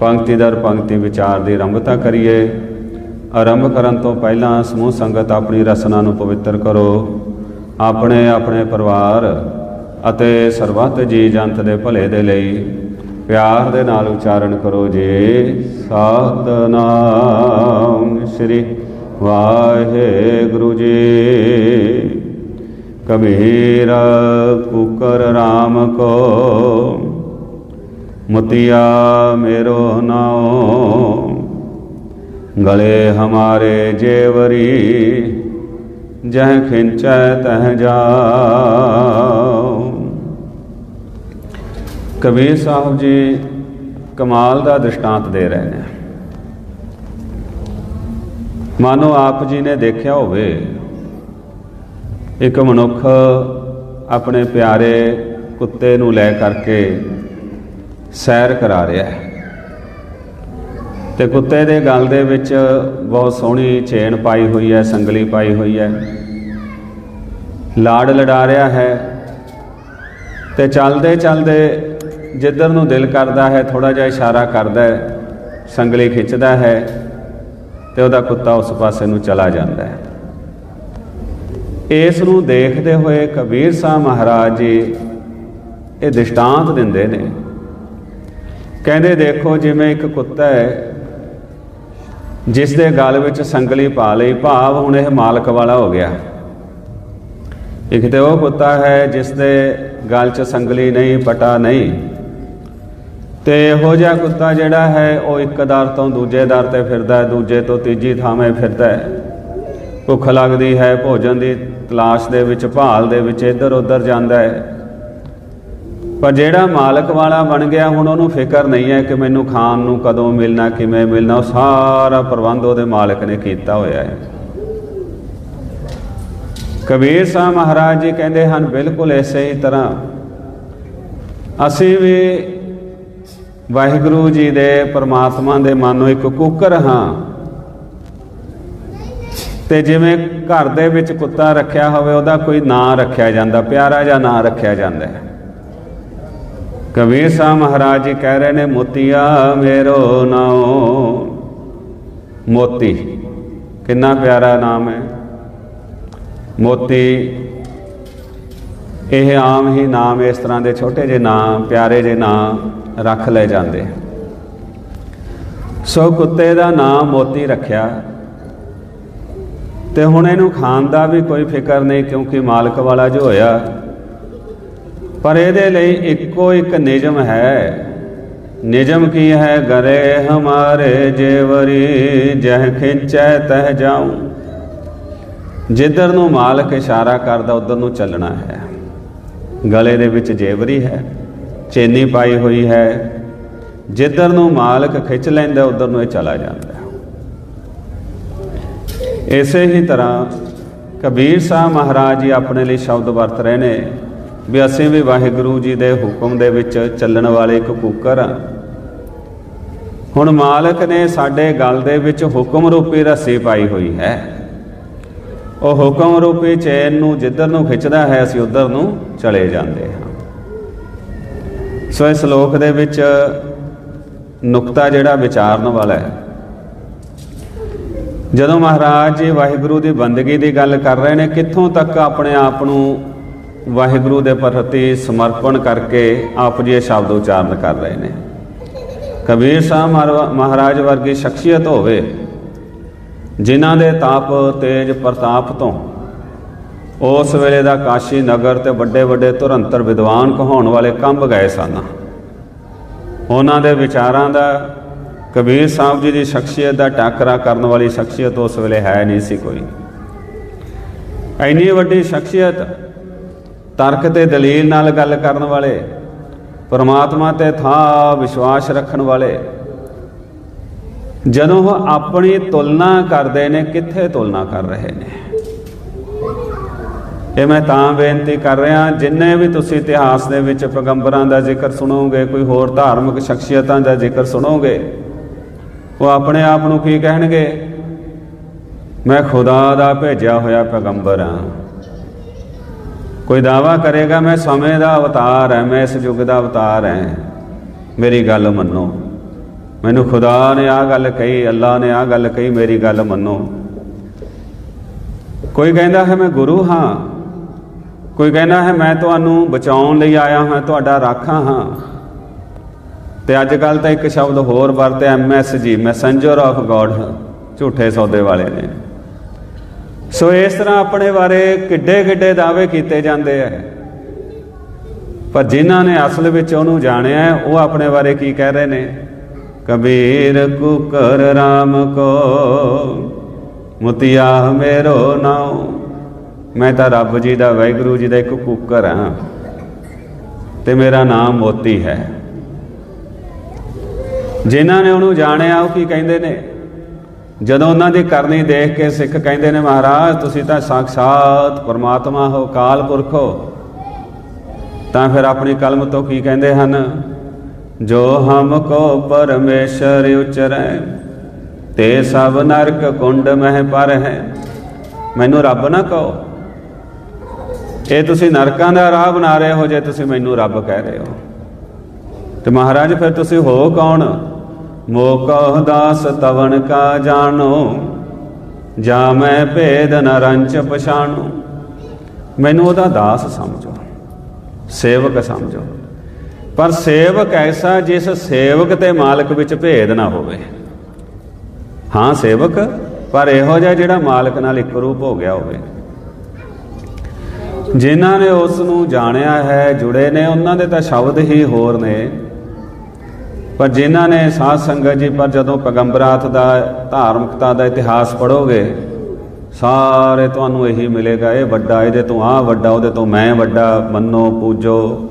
ਪੰਕਤੀ ਦਰ ਪੰਕਤੀ ਵਿਚਾਰ ਦੀ ਆਰੰਭਤਾ ਕਰੀਏ। ਆਰੰਭ ਕਰਨ ਤੋਂ ਪਹਿਲਾਂ ਸਮੂਹ ਸੰਗਤ ਆਪਣੀ ਰਸਨਾ ਨੂੰ ਪਵਿੱਤਰ ਕਰੋ। ਆਪਣੇ ਆਪਣੇ ਪਰਿਵਾਰ ਅਤੇ ਸਰਬੱਤ ਜੀ ਜੰਤ ਦੇ ਭਲੇ ਦੇ ਲਈ ਪਿਆਰ ਦੇ ਨਾਲ ਉਚਾਰਨ ਕਰੋ ਜੀ। ਸਤਨਾਮ ਸ੍ਰੀ ਵਾਹਿਗੁਰੂ ਜੀ। ਕਬੀਰ ਕੁਕਰ RAM ਕੋ ਮਤਿਆ ਮੇਰੋ ਨਾਉ। ਗਲੇ ਹਮਾਰੇ ਜੇਵਰੀ ਜਹ ਖਿੰਚੈ ਤਹ ਜਾਉ। ਕਬੀਰ ਸਾਹਿਬ ਜੀ ਕਮਾਲ ਦਾ ਦ੍ਰਿਸ਼ਟਾਂਤ ਦੇ ਰਹੇ ਨੇ। ਮਾਨੋ ਆਪ ਜੀ ਨੇ ਦੇਖਿਆ ਹੋਵੇ, ਇੱਕ ਮਨੁੱਖ ਆਪਣੇ ਪਿਆਰੇ ਕੁੱਤੇ ਨੂੰ ਲੈ ਕਰਕੇ ਸੈਰ ਕਰਾ ਰਿਹਾ ਹੈ। ਤੇ ਕੁੱਤੇ ਦੇ ਗਲ ਦੇ ਵਿੱਚ ਬਹੁਤ ਸੋਹਣੀ ਚੇਨ ਪਾਈ ਹੋਈ ਹੈ, ਸੰਗਲੀ ਪਾਈ ਹੋਈ ਹੈ। ਲਾੜ ਲੜਾ ਰਿਹਾ ਹੈ ਤੇ ਚੱਲਦੇ ਚੱਲਦੇ ਜਿੱਧਰ ਨੂੰ ਦਿਲ ਕਰਦਾ ਹੈ ਥੋੜਾ ਜਿਹਾ ਇਸ਼ਾਰਾ ਕਰਦਾ ਹੈ, ਸੰਗਲੀ ਖਿੱਚਦਾ ਹੈ ਤੇ ਉਹਦਾ ਕੁੱਤਾ ਉਸ ਪਾਸੇ ਨੂੰ ਚਲਾ ਜਾਂਦਾ ਹੈ। ਇਸ ਨੂੰ ਦੇਖਦੇ ਹੋਏ ਕਬੀਰ ਸਾਹਿਬ ਮਹਾਰਾਜ ਜੀ ਇਹ ਦ੍ਰਿਸ਼ਟਾਂਤ ਦਿੰਦੇ ਨੇ। ਕਹਿੰਦੇ ਦੇਖੋ ਜਿਵੇਂ ਇੱਕ ਕੁੱਤਾ ਹੈ ਜਿਸ ਦੇ ਗਲ ਵਿੱਚ ਸੰਗਲੀ ਪਾ ਲਈ, ਭਾਵ ਹੁਣ ਇਹ ਮਾਲਕ ਵਾਲਾ ਹੋ ਗਿਆ। ਇੱਕ ਤੇ ਉਹ ਕੁੱਤਾ ਹੈ ਜਿਸ ਦੇ ਗਲ 'ਚ ਸੰਗਲੀ ਨਹੀਂ, ਪਟਾ ਨਹੀਂ। ਤੇ ਇਹੋ ਜਿਹਾ ਕੁੱਤਾ ਜਿਹੜਾ ਹੈ, ਉਹ ਇੱਕ ਦਰ ਤੋਂ ਦੂਜੇ ਦਰ ਤੇ ਫਿਰਦਾ ਹੈ, ਦੂਜੇ ਤੋਂ ਤੀਜੀ ਥਾਵੇਂ ਫਿਰਦਾ ਹੈ। ਭੁੱਖ ਲੱਗਦੀ ਹੈ, ਭੋਜਨ ਦੀ ਤਲਾਸ਼ ਦੇ ਵਿੱਚ, ਭਾਲ ਦੇ ਵਿੱਚ ਇੱਧਰ ਉੱਧਰ ਜਾਂਦਾ ਹੈ। ਪਰ ਜਿਹੜਾ ਮਾਲਕ ਵਾਲਾ ਬਣ ਗਿਆ, ਹੁਣ ਉਹਨੂੰ ਫਿਕਰ ਨਹੀਂ ਹੈ ਕਿ ਮੈਨੂੰ ਖਾਣ ਨੂੰ ਕਦੋਂ ਮਿਲਣਾ, ਕਿਵੇਂ ਮਿਲਣਾ, ਉਹ ਸਾਰਾ ਪ੍ਰਬੰਧ ਉਹਦੇ ਮਾਲਕ ਨੇ ਕੀਤਾ ਹੋਇਆ ਹੈ। ਕਬੀਰ ਸਾਹਿਬ ਮਹਾਰਾਜ ਜੀ ਕਹਿੰਦੇ ਹਨ, ਬਿਲਕੁਲ ਇਸੇ ਹੀ ਤਰ੍ਹਾਂ। ਅਸੀਂ ਵੀ ਵਾਹਿਗੁਰੂ ਜੀ ਦੇ ਪਰਮਾਤਮਾ ਦੇ ਮਾਨੋ ਇੱਕ ਕੁੱਕਰ ਹਾਂ। ਤੇ ਜਿਵੇਂ ਘਰ ਦੇ ਵਿੱਚ ਕੁੱਤਾ ਰੱਖਿਆ ਹੋਵੇ, ਉਹਦਾ ਕੋਈ ਨਾਂ ਰੱਖਿਆ ਜਾਂਦਾ, ਪਿਆਰਾ ਜਿਹਾ ਨਾਂ ਰੱਖਿਆ ਜਾਂਦਾ ਹੈ। ਕਬੀਰ ਸਾਹਿਬ ਮਹਾਰਾਜ ਜੀ ਕਹਿ ਰਹੇ ਨੇ, ਮੋਤੀਆ ਮੇਰੋ ਨਾਉ। ਮੋਤੀ, ਕਿੰਨਾ ਪਿਆਰਾ ਨਾਮ ਹੈ। ਮੋਤੀ, ਇਹ ਆਮ ਹੀ ਨਾਮ ਇਸ ਤਰ੍ਹਾਂ ਦੇ ਛੋਟੇ ਜਿਹੇ ਨਾਮ, ਪਿਆਰੇ ਜਿਹੇ ਨਾਮ ਰੱਖ ਲਏ ਜਾਂਦੇ ਸੋ ਕੁੱਤੇ ਦਾ ਨਾਮ ਮੋਤੀ ਰੱਖਿਆ। ਤੇ ਹੁਣ ਇਹਨੂੰ ਖਾਣ ਦਾ ਵੀ ਕੋਈ ਫਿਕਰ ਨਹੀਂ, ਕਿਉਂਕਿ ਮਾਲਕ ਵਾਲਾ ਜੋ ਹੋਇਆ ਪਰ ਇਹਦੇ ਲਈ ਇੱਕੋ ਇੱਕ ਨਿਯਮ ਹੈ। ਨਿਯਮ ਕੀ ਹੈ? ਗਰੇ ਹਮਾਰੇ ਜੇਵਰੀ ਜਹ ਖਿੰਚੈ ਤਹ ਜਾਉ। ਜਿੱਧਰ ਨੂੰ ਮਾਲਕ ਇਸ਼ਾਰਾ ਕਰਦਾ, ਉਧਰ ਨੂੰ ਚੱਲਣਾ ਹੈ। ਗਲੇ ਦੇ ਵਿੱਚ ਜੇਵਰੀ ਹੈ, ਚੇਨੀ ਪਾਈ ਹੋਈ ਹੈ। ਜਿੱਧਰ ਨੂੰ ਮਾਲਕ ਖਿੱਚ ਲੈਂਦਾ, ਉਧਰ ਨੂੰ ਇਹ ਚਲਾ ਜਾਂਦਾ ਇਸੇ ਹੀ ਤਰ੍ਹਾਂ ਕਬੀਰ ਸਾਹਿਬ ਮਹਾਰਾਜ ਜੀ ਆਪਣੇ ਲਈ ਸ਼ਬਦ ਵਰਤ ਰਹੇ ਨੇ। ਵੀ ਅਸੀਂ ਵੀ ਵਾਹਿਗੁਰੂ ਜੀ ਦੇ ਹੁਕਮ ਦੇ ਵਿੱਚ ਚੱਲਣ ਵਾਲੇ ਇੱਕ ਕੂਕਰ ਹਾਂ। ਹੁਣ ਮਾਲਕ ਨੇ ਸਾਡੇ ਗਲ ਦੇ ਵਿੱਚ ਹੁਕਮ ਰੂਪੀ ਰੱਸੀ ਪਾਈ ਹੋਈ ਹੈ। ਉਹ ਹੁਕਮ ਰੂਪੀ ਚੈਨ ਨੂੰ ਜਿੱਧਰ ਨੂੰ ਖਿੱਚਦਾ ਹੈ, ਅਸੀਂ ਉਧਰ ਨੂੰ ਚਲੇ ਜਾਂਦੇ ਹਾਂ। ਸੋ ਇਸ ਸ਼ਲੋਕ ਦੇ ਵਿੱਚ ਨੁਕਤਾ ਜਿਹੜਾ ਵਿਚਾਰਨ ਵਾਲਾ ਹੈ। ਜਦੋਂ ਮਹਾਰਾਜ ਜੀ ਵਾਹਿਗੁਰੂ ਦੀ ਬੰਦਗੀ ਦੀ ਗੱਲ ਕਰ ਰਹੇ ਨੇ, ਕਿੱਥੋਂ ਤੱਕ ਆਪਣੇ ਆਪ ਨੂੰ ਵਾਹਿਗੁਰੂ ਦੇ ਪ੍ਰਤੀ ਸਮਰਪਣ ਕਰਕੇ ਆਪ ਜੀ ਇਹ ਸ਼ਬਦ ਉਚਾਰਨ ਕਰ ਰਹੇ ਨੇ। ਕਬੀਰ ਸਾਹਿਬ ਮਹਾਰਾਜ ਵਰਗੀ ਸ਼ਖਸੀਅਤ ਹੋਵੇ, ਜਿਨ੍ਹਾਂ ਦੇ ਤਾਪ ਤੇਜ ਪ੍ਰਤਾਪ ਤੋਂ ਉਸ ਵੇਲੇ ਦਾ ਕਾਸ਼ੀ ਨਗਰ ਤੇ ਵੱਡੇ ਵੱਡੇ ਤੁਰੰਤਰ ਵਿਦਵਾਨ ਕਹਾਉਣ ਵਾਲੇ ਕੰਬ ਗਏ ਸਨ। ਉਹਨਾਂ ਦੇ ਵਿਚਾਰਾਂ ਦਾ ਕਬੀਰ ਸਾਹਿਬ ਜੀ ਦੀ ਸ਼ਖਸੀਅਤ ਦਾ ਟਾਕਰਾ ਕਰਨ ਵਾਲੀ ਸ਼ਖਸੀਅਤ ਉਸ ਵੇਲੇ ਹੈ ਨਹੀਂ ਸੀ ਕੋਈ। ਐਨੀ ਵੱਡੀ ਸ਼ਖਸੀਅਤ ਤਰਕ ਤੇ ਦਲੀਲ ਨਾਲ ਗੱਲ ਕਰਨ ਵਾਲੇ, ਪਰਮਾਤਮਾ ਤੇ ਥਾਂ ਵਿਸ਼ਵਾਸ ਰੱਖਣ ਵਾਲੇ ਜਦੋਂ ਉਹ ਆਪਣੀ ਤੁਲਨਾ ਕਰਦੇ ਨੇ, ਕਿੱਥੇ ਤੁਲਨਾ ਕਰ ਰਹੇ ਨੇ? ਇਹ ਮੈਂ ਤਾਂ ਬੇਨਤੀ ਕਰ ਰਿਹਾ, ਜਿੰਨੇ ਵੀ ਤੁਸੀਂ ਇਤਿਹਾਸ ਦੇ ਵਿੱਚ ਪੈਗੰਬਰਾਂ ਦਾ ਜ਼ਿਕਰ ਸੁਣੋਗੇ, ਕੋਈ ਹੋਰ ਧਾਰਮਿਕ ਸ਼ਖਸੀਅਤਾਂ ਦਾ ਜ਼ਿਕਰ ਸੁਣੋਗੇ, ਉਹ ਆਪਣੇ ਆਪ ਨੂੰ ਕੀ ਕਹਿਣਗੇ? ਮੈਂ ਖੁਦਾ ਦਾ ਭੇਜਿਆ ਹੋਇਆ ਪੈਗੰਬਰ ਹਾਂ। ਕੋਈ ਦਾਵਾ ਕਰੇਗਾ, ਮੈਂ ਸਮੇਂ ਦਾ ਅਵਤਾਰ ਹਾਂ ਮੈਂ ਇਸ ਯੁੱਗ ਦਾ ਅਵਤਾਰ ਹਾਂ ਮੇਰੀ ਗੱਲ ਮੰਨੋ। ਮੈਨੂੰ ਖੁਦਾ ਨੇ ਆ ਗੱਲ ਕਹੀ ਅੱਲਾ ਨੇ ਆ ਗੱਲ ਕਹੀ, ਮੇਰੀ ਗੱਲ ਮੰਨੋ। ਕੋਈ ਕਹਿੰਦਾ ਹੈ, ਮੈਂ ਗੁਰੂ ਹਾਂ। ਕੋਈ ਕਹਿੰਦਾ ਹੈ, ਮੈਂ ਤੁਹਾਨੂੰ ਬਚਾਉਣ ਲਈ ਆਇਆ ਹਾਂ, ਤੁਹਾਡਾ ਰਾਖਾ ਹਾਂ। ਤੇ ਅੱਜ ਕੱਲ ਤਾਂ ਇੱਕ ਸ਼ਬਦ ਹੋਰ ਵਰਤਿਆ ਐਮਐਸਜੀ ਮੈਸੇਂਜਰ ਆਫ ਗੋਡ, ਝੂਠੇ ਸੌਦੇ ਵਾਲੇ ਨੇ। ਸੋ ਇਸ ਤਰ੍ਹਾਂ ਆਪਣੇ ਬਾਰੇ ਕਿੱਡੇ ਕਿੱਡੇ ਦਾਅਵੇ ਕੀਤੇ ਜਾਂਦੇ ਆ। ਪਰ ਜਿਨ੍ਹਾਂ ਨੇ ਅਸਲ ਵਿੱਚ ਉਹਨੂੰ ਜਾਣਿਆ, ਉਹ ਆਪਣੇ ਬਾਰੇ ਕੀ ਕਹਿ ਰਹੇ ਨੇ? ਕਬੀਰ ਕੁਕਰ RAM ਕੋ, ਮੁਤਿਆ ਮੇਰੋ ਨਾਉ। ਮੈਂ ਤਾਂ ਰੱਬ ਜੀ ਦਾ, ਵਾਹਿਗੁਰੂ ਜੀ ਦਾ ਇੱਕ ਕੁੱਕਰ ਹਾਂ ਤੇ ਮੇਰਾ ਨਾਮ ਮੋਤੀ ਹੈ। ਜਿਨ੍ਹਾਂ ਨੇ ਉਹਨੂੰ ਜਾਣਿਆ, ਉਹ ਕੀ ਕਹਿੰਦੇ ਨੇ? ਜਦੋਂ ਉਹਨਾਂ ਦੀ ਕਰਨੀ ਦੇਖ ਕੇ ਸਿੱਖ ਕਹਿੰਦੇ ਨੇ, ਮਹਾਰਾਜ, ਤੁਸੀਂ ਤਾਂ ਸਾਖਸ਼ਾਤ ਪਰਮਾਤਮਾ ਹੋ, ਕਾਲ ਪੁਰਖ ਹੋ। ਤਾਂ ਫਿਰ ਆਪਣੀ ਕਲਮ ਤੋਂ ਕੀ ਕਹਿੰਦੇ ਹਨ? ਜੋ ਹਮ ਕੋ ਪਰਮੇਸ਼ਰ ਉਚਰੈ, ਤੇ ਸਭ ਨਰਕ ਕੁੰਡ ਮਹਿ ਪਰ ਹੈ ਮੈਨੂੰ ਰੱਬ ਨਾ ਕਹੋ। ਇਹ ਤੁਸੀਂ ਨਰਕਾਂ ਦਾ ਰਾਹ ਬਣਾ ਰਹੇ ਹੋ, ਜੇ ਤੁਸੀਂ ਮੈਨੂੰ ਰੱਬ ਕਹਿ ਰਹੇ ਹੋ। ਤੇ ਮਹਾਰਾਜ, ਫਿਰ ਤੁਸੀਂ ਹੋ ਕੌਣ? ਮੋਕਹ ਦਾਸ ਤਵਨ ਕਾ ਜਾਣੋ ਜਾ ਮੈਂ ਭੇਦ ਨਰੰਚ ਪਛਾਣੋ। ਮੈਨੂੰ ਉਹਦਾ ਦਾਸ ਸਮਝੋ, ਸੇਵਕ ਸਮਝੋ। ਪਰ ਸੇਵਕ ਐਸਾ ਜਿਸ ਸੇਵਕ ਤੇ ਮਾਲਕ ਵਿੱਚ ਭੇਦ ਨਾ ਹੋਵੇ। ਹਾਂ, ਸੇਵਕ, ਪਰ ਇਹੋ ਜਿਹਾ ਜਿਹੜਾ ਮਾਲਕ ਨਾਲ ਇੱਕ ਰੂਪ ਹੋ ਗਿਆ ਹੋਵੇ। ਜਿਨ੍ਹਾਂ ਨੇ ਉਸ ਨੂੰ ਜਾਣਿਆ ਹੈ, ਜੁੜੇ ਨੇ, ਉਹਨਾਂ ਦੇ ਤਾਂ ਸ਼ਬਦ ਹੀ ਹੋਰ ਨੇ। ਪਰ ਜਿਨ੍ਹਾਂ ਨੇ ਸਾਧ ਸੰਗਤ ਜੀ, ਪਰ ਜਦੋਂ ਪੈਗੰਬਰਾਤ ਦਾ ਧਾਰਮਿਕਤਾ ਦਾ ਇਤਿਹਾਸ ਪੜੋਗੇ ਸਾਰੇ ਤੁਹਾਨੂੰ ਇਹੀ ਮਿਲੇਗਾ, ਇਹ ਵੱਡਾ, ਇਹਦੇ ਤੋਂ ਆਹ ਵੱਡਾ, ਉਹਦੇ ਤੋਂ ਮੈਂ ਵੱਡਾ, ਮੰਨੋ, ਪੂਜੋ।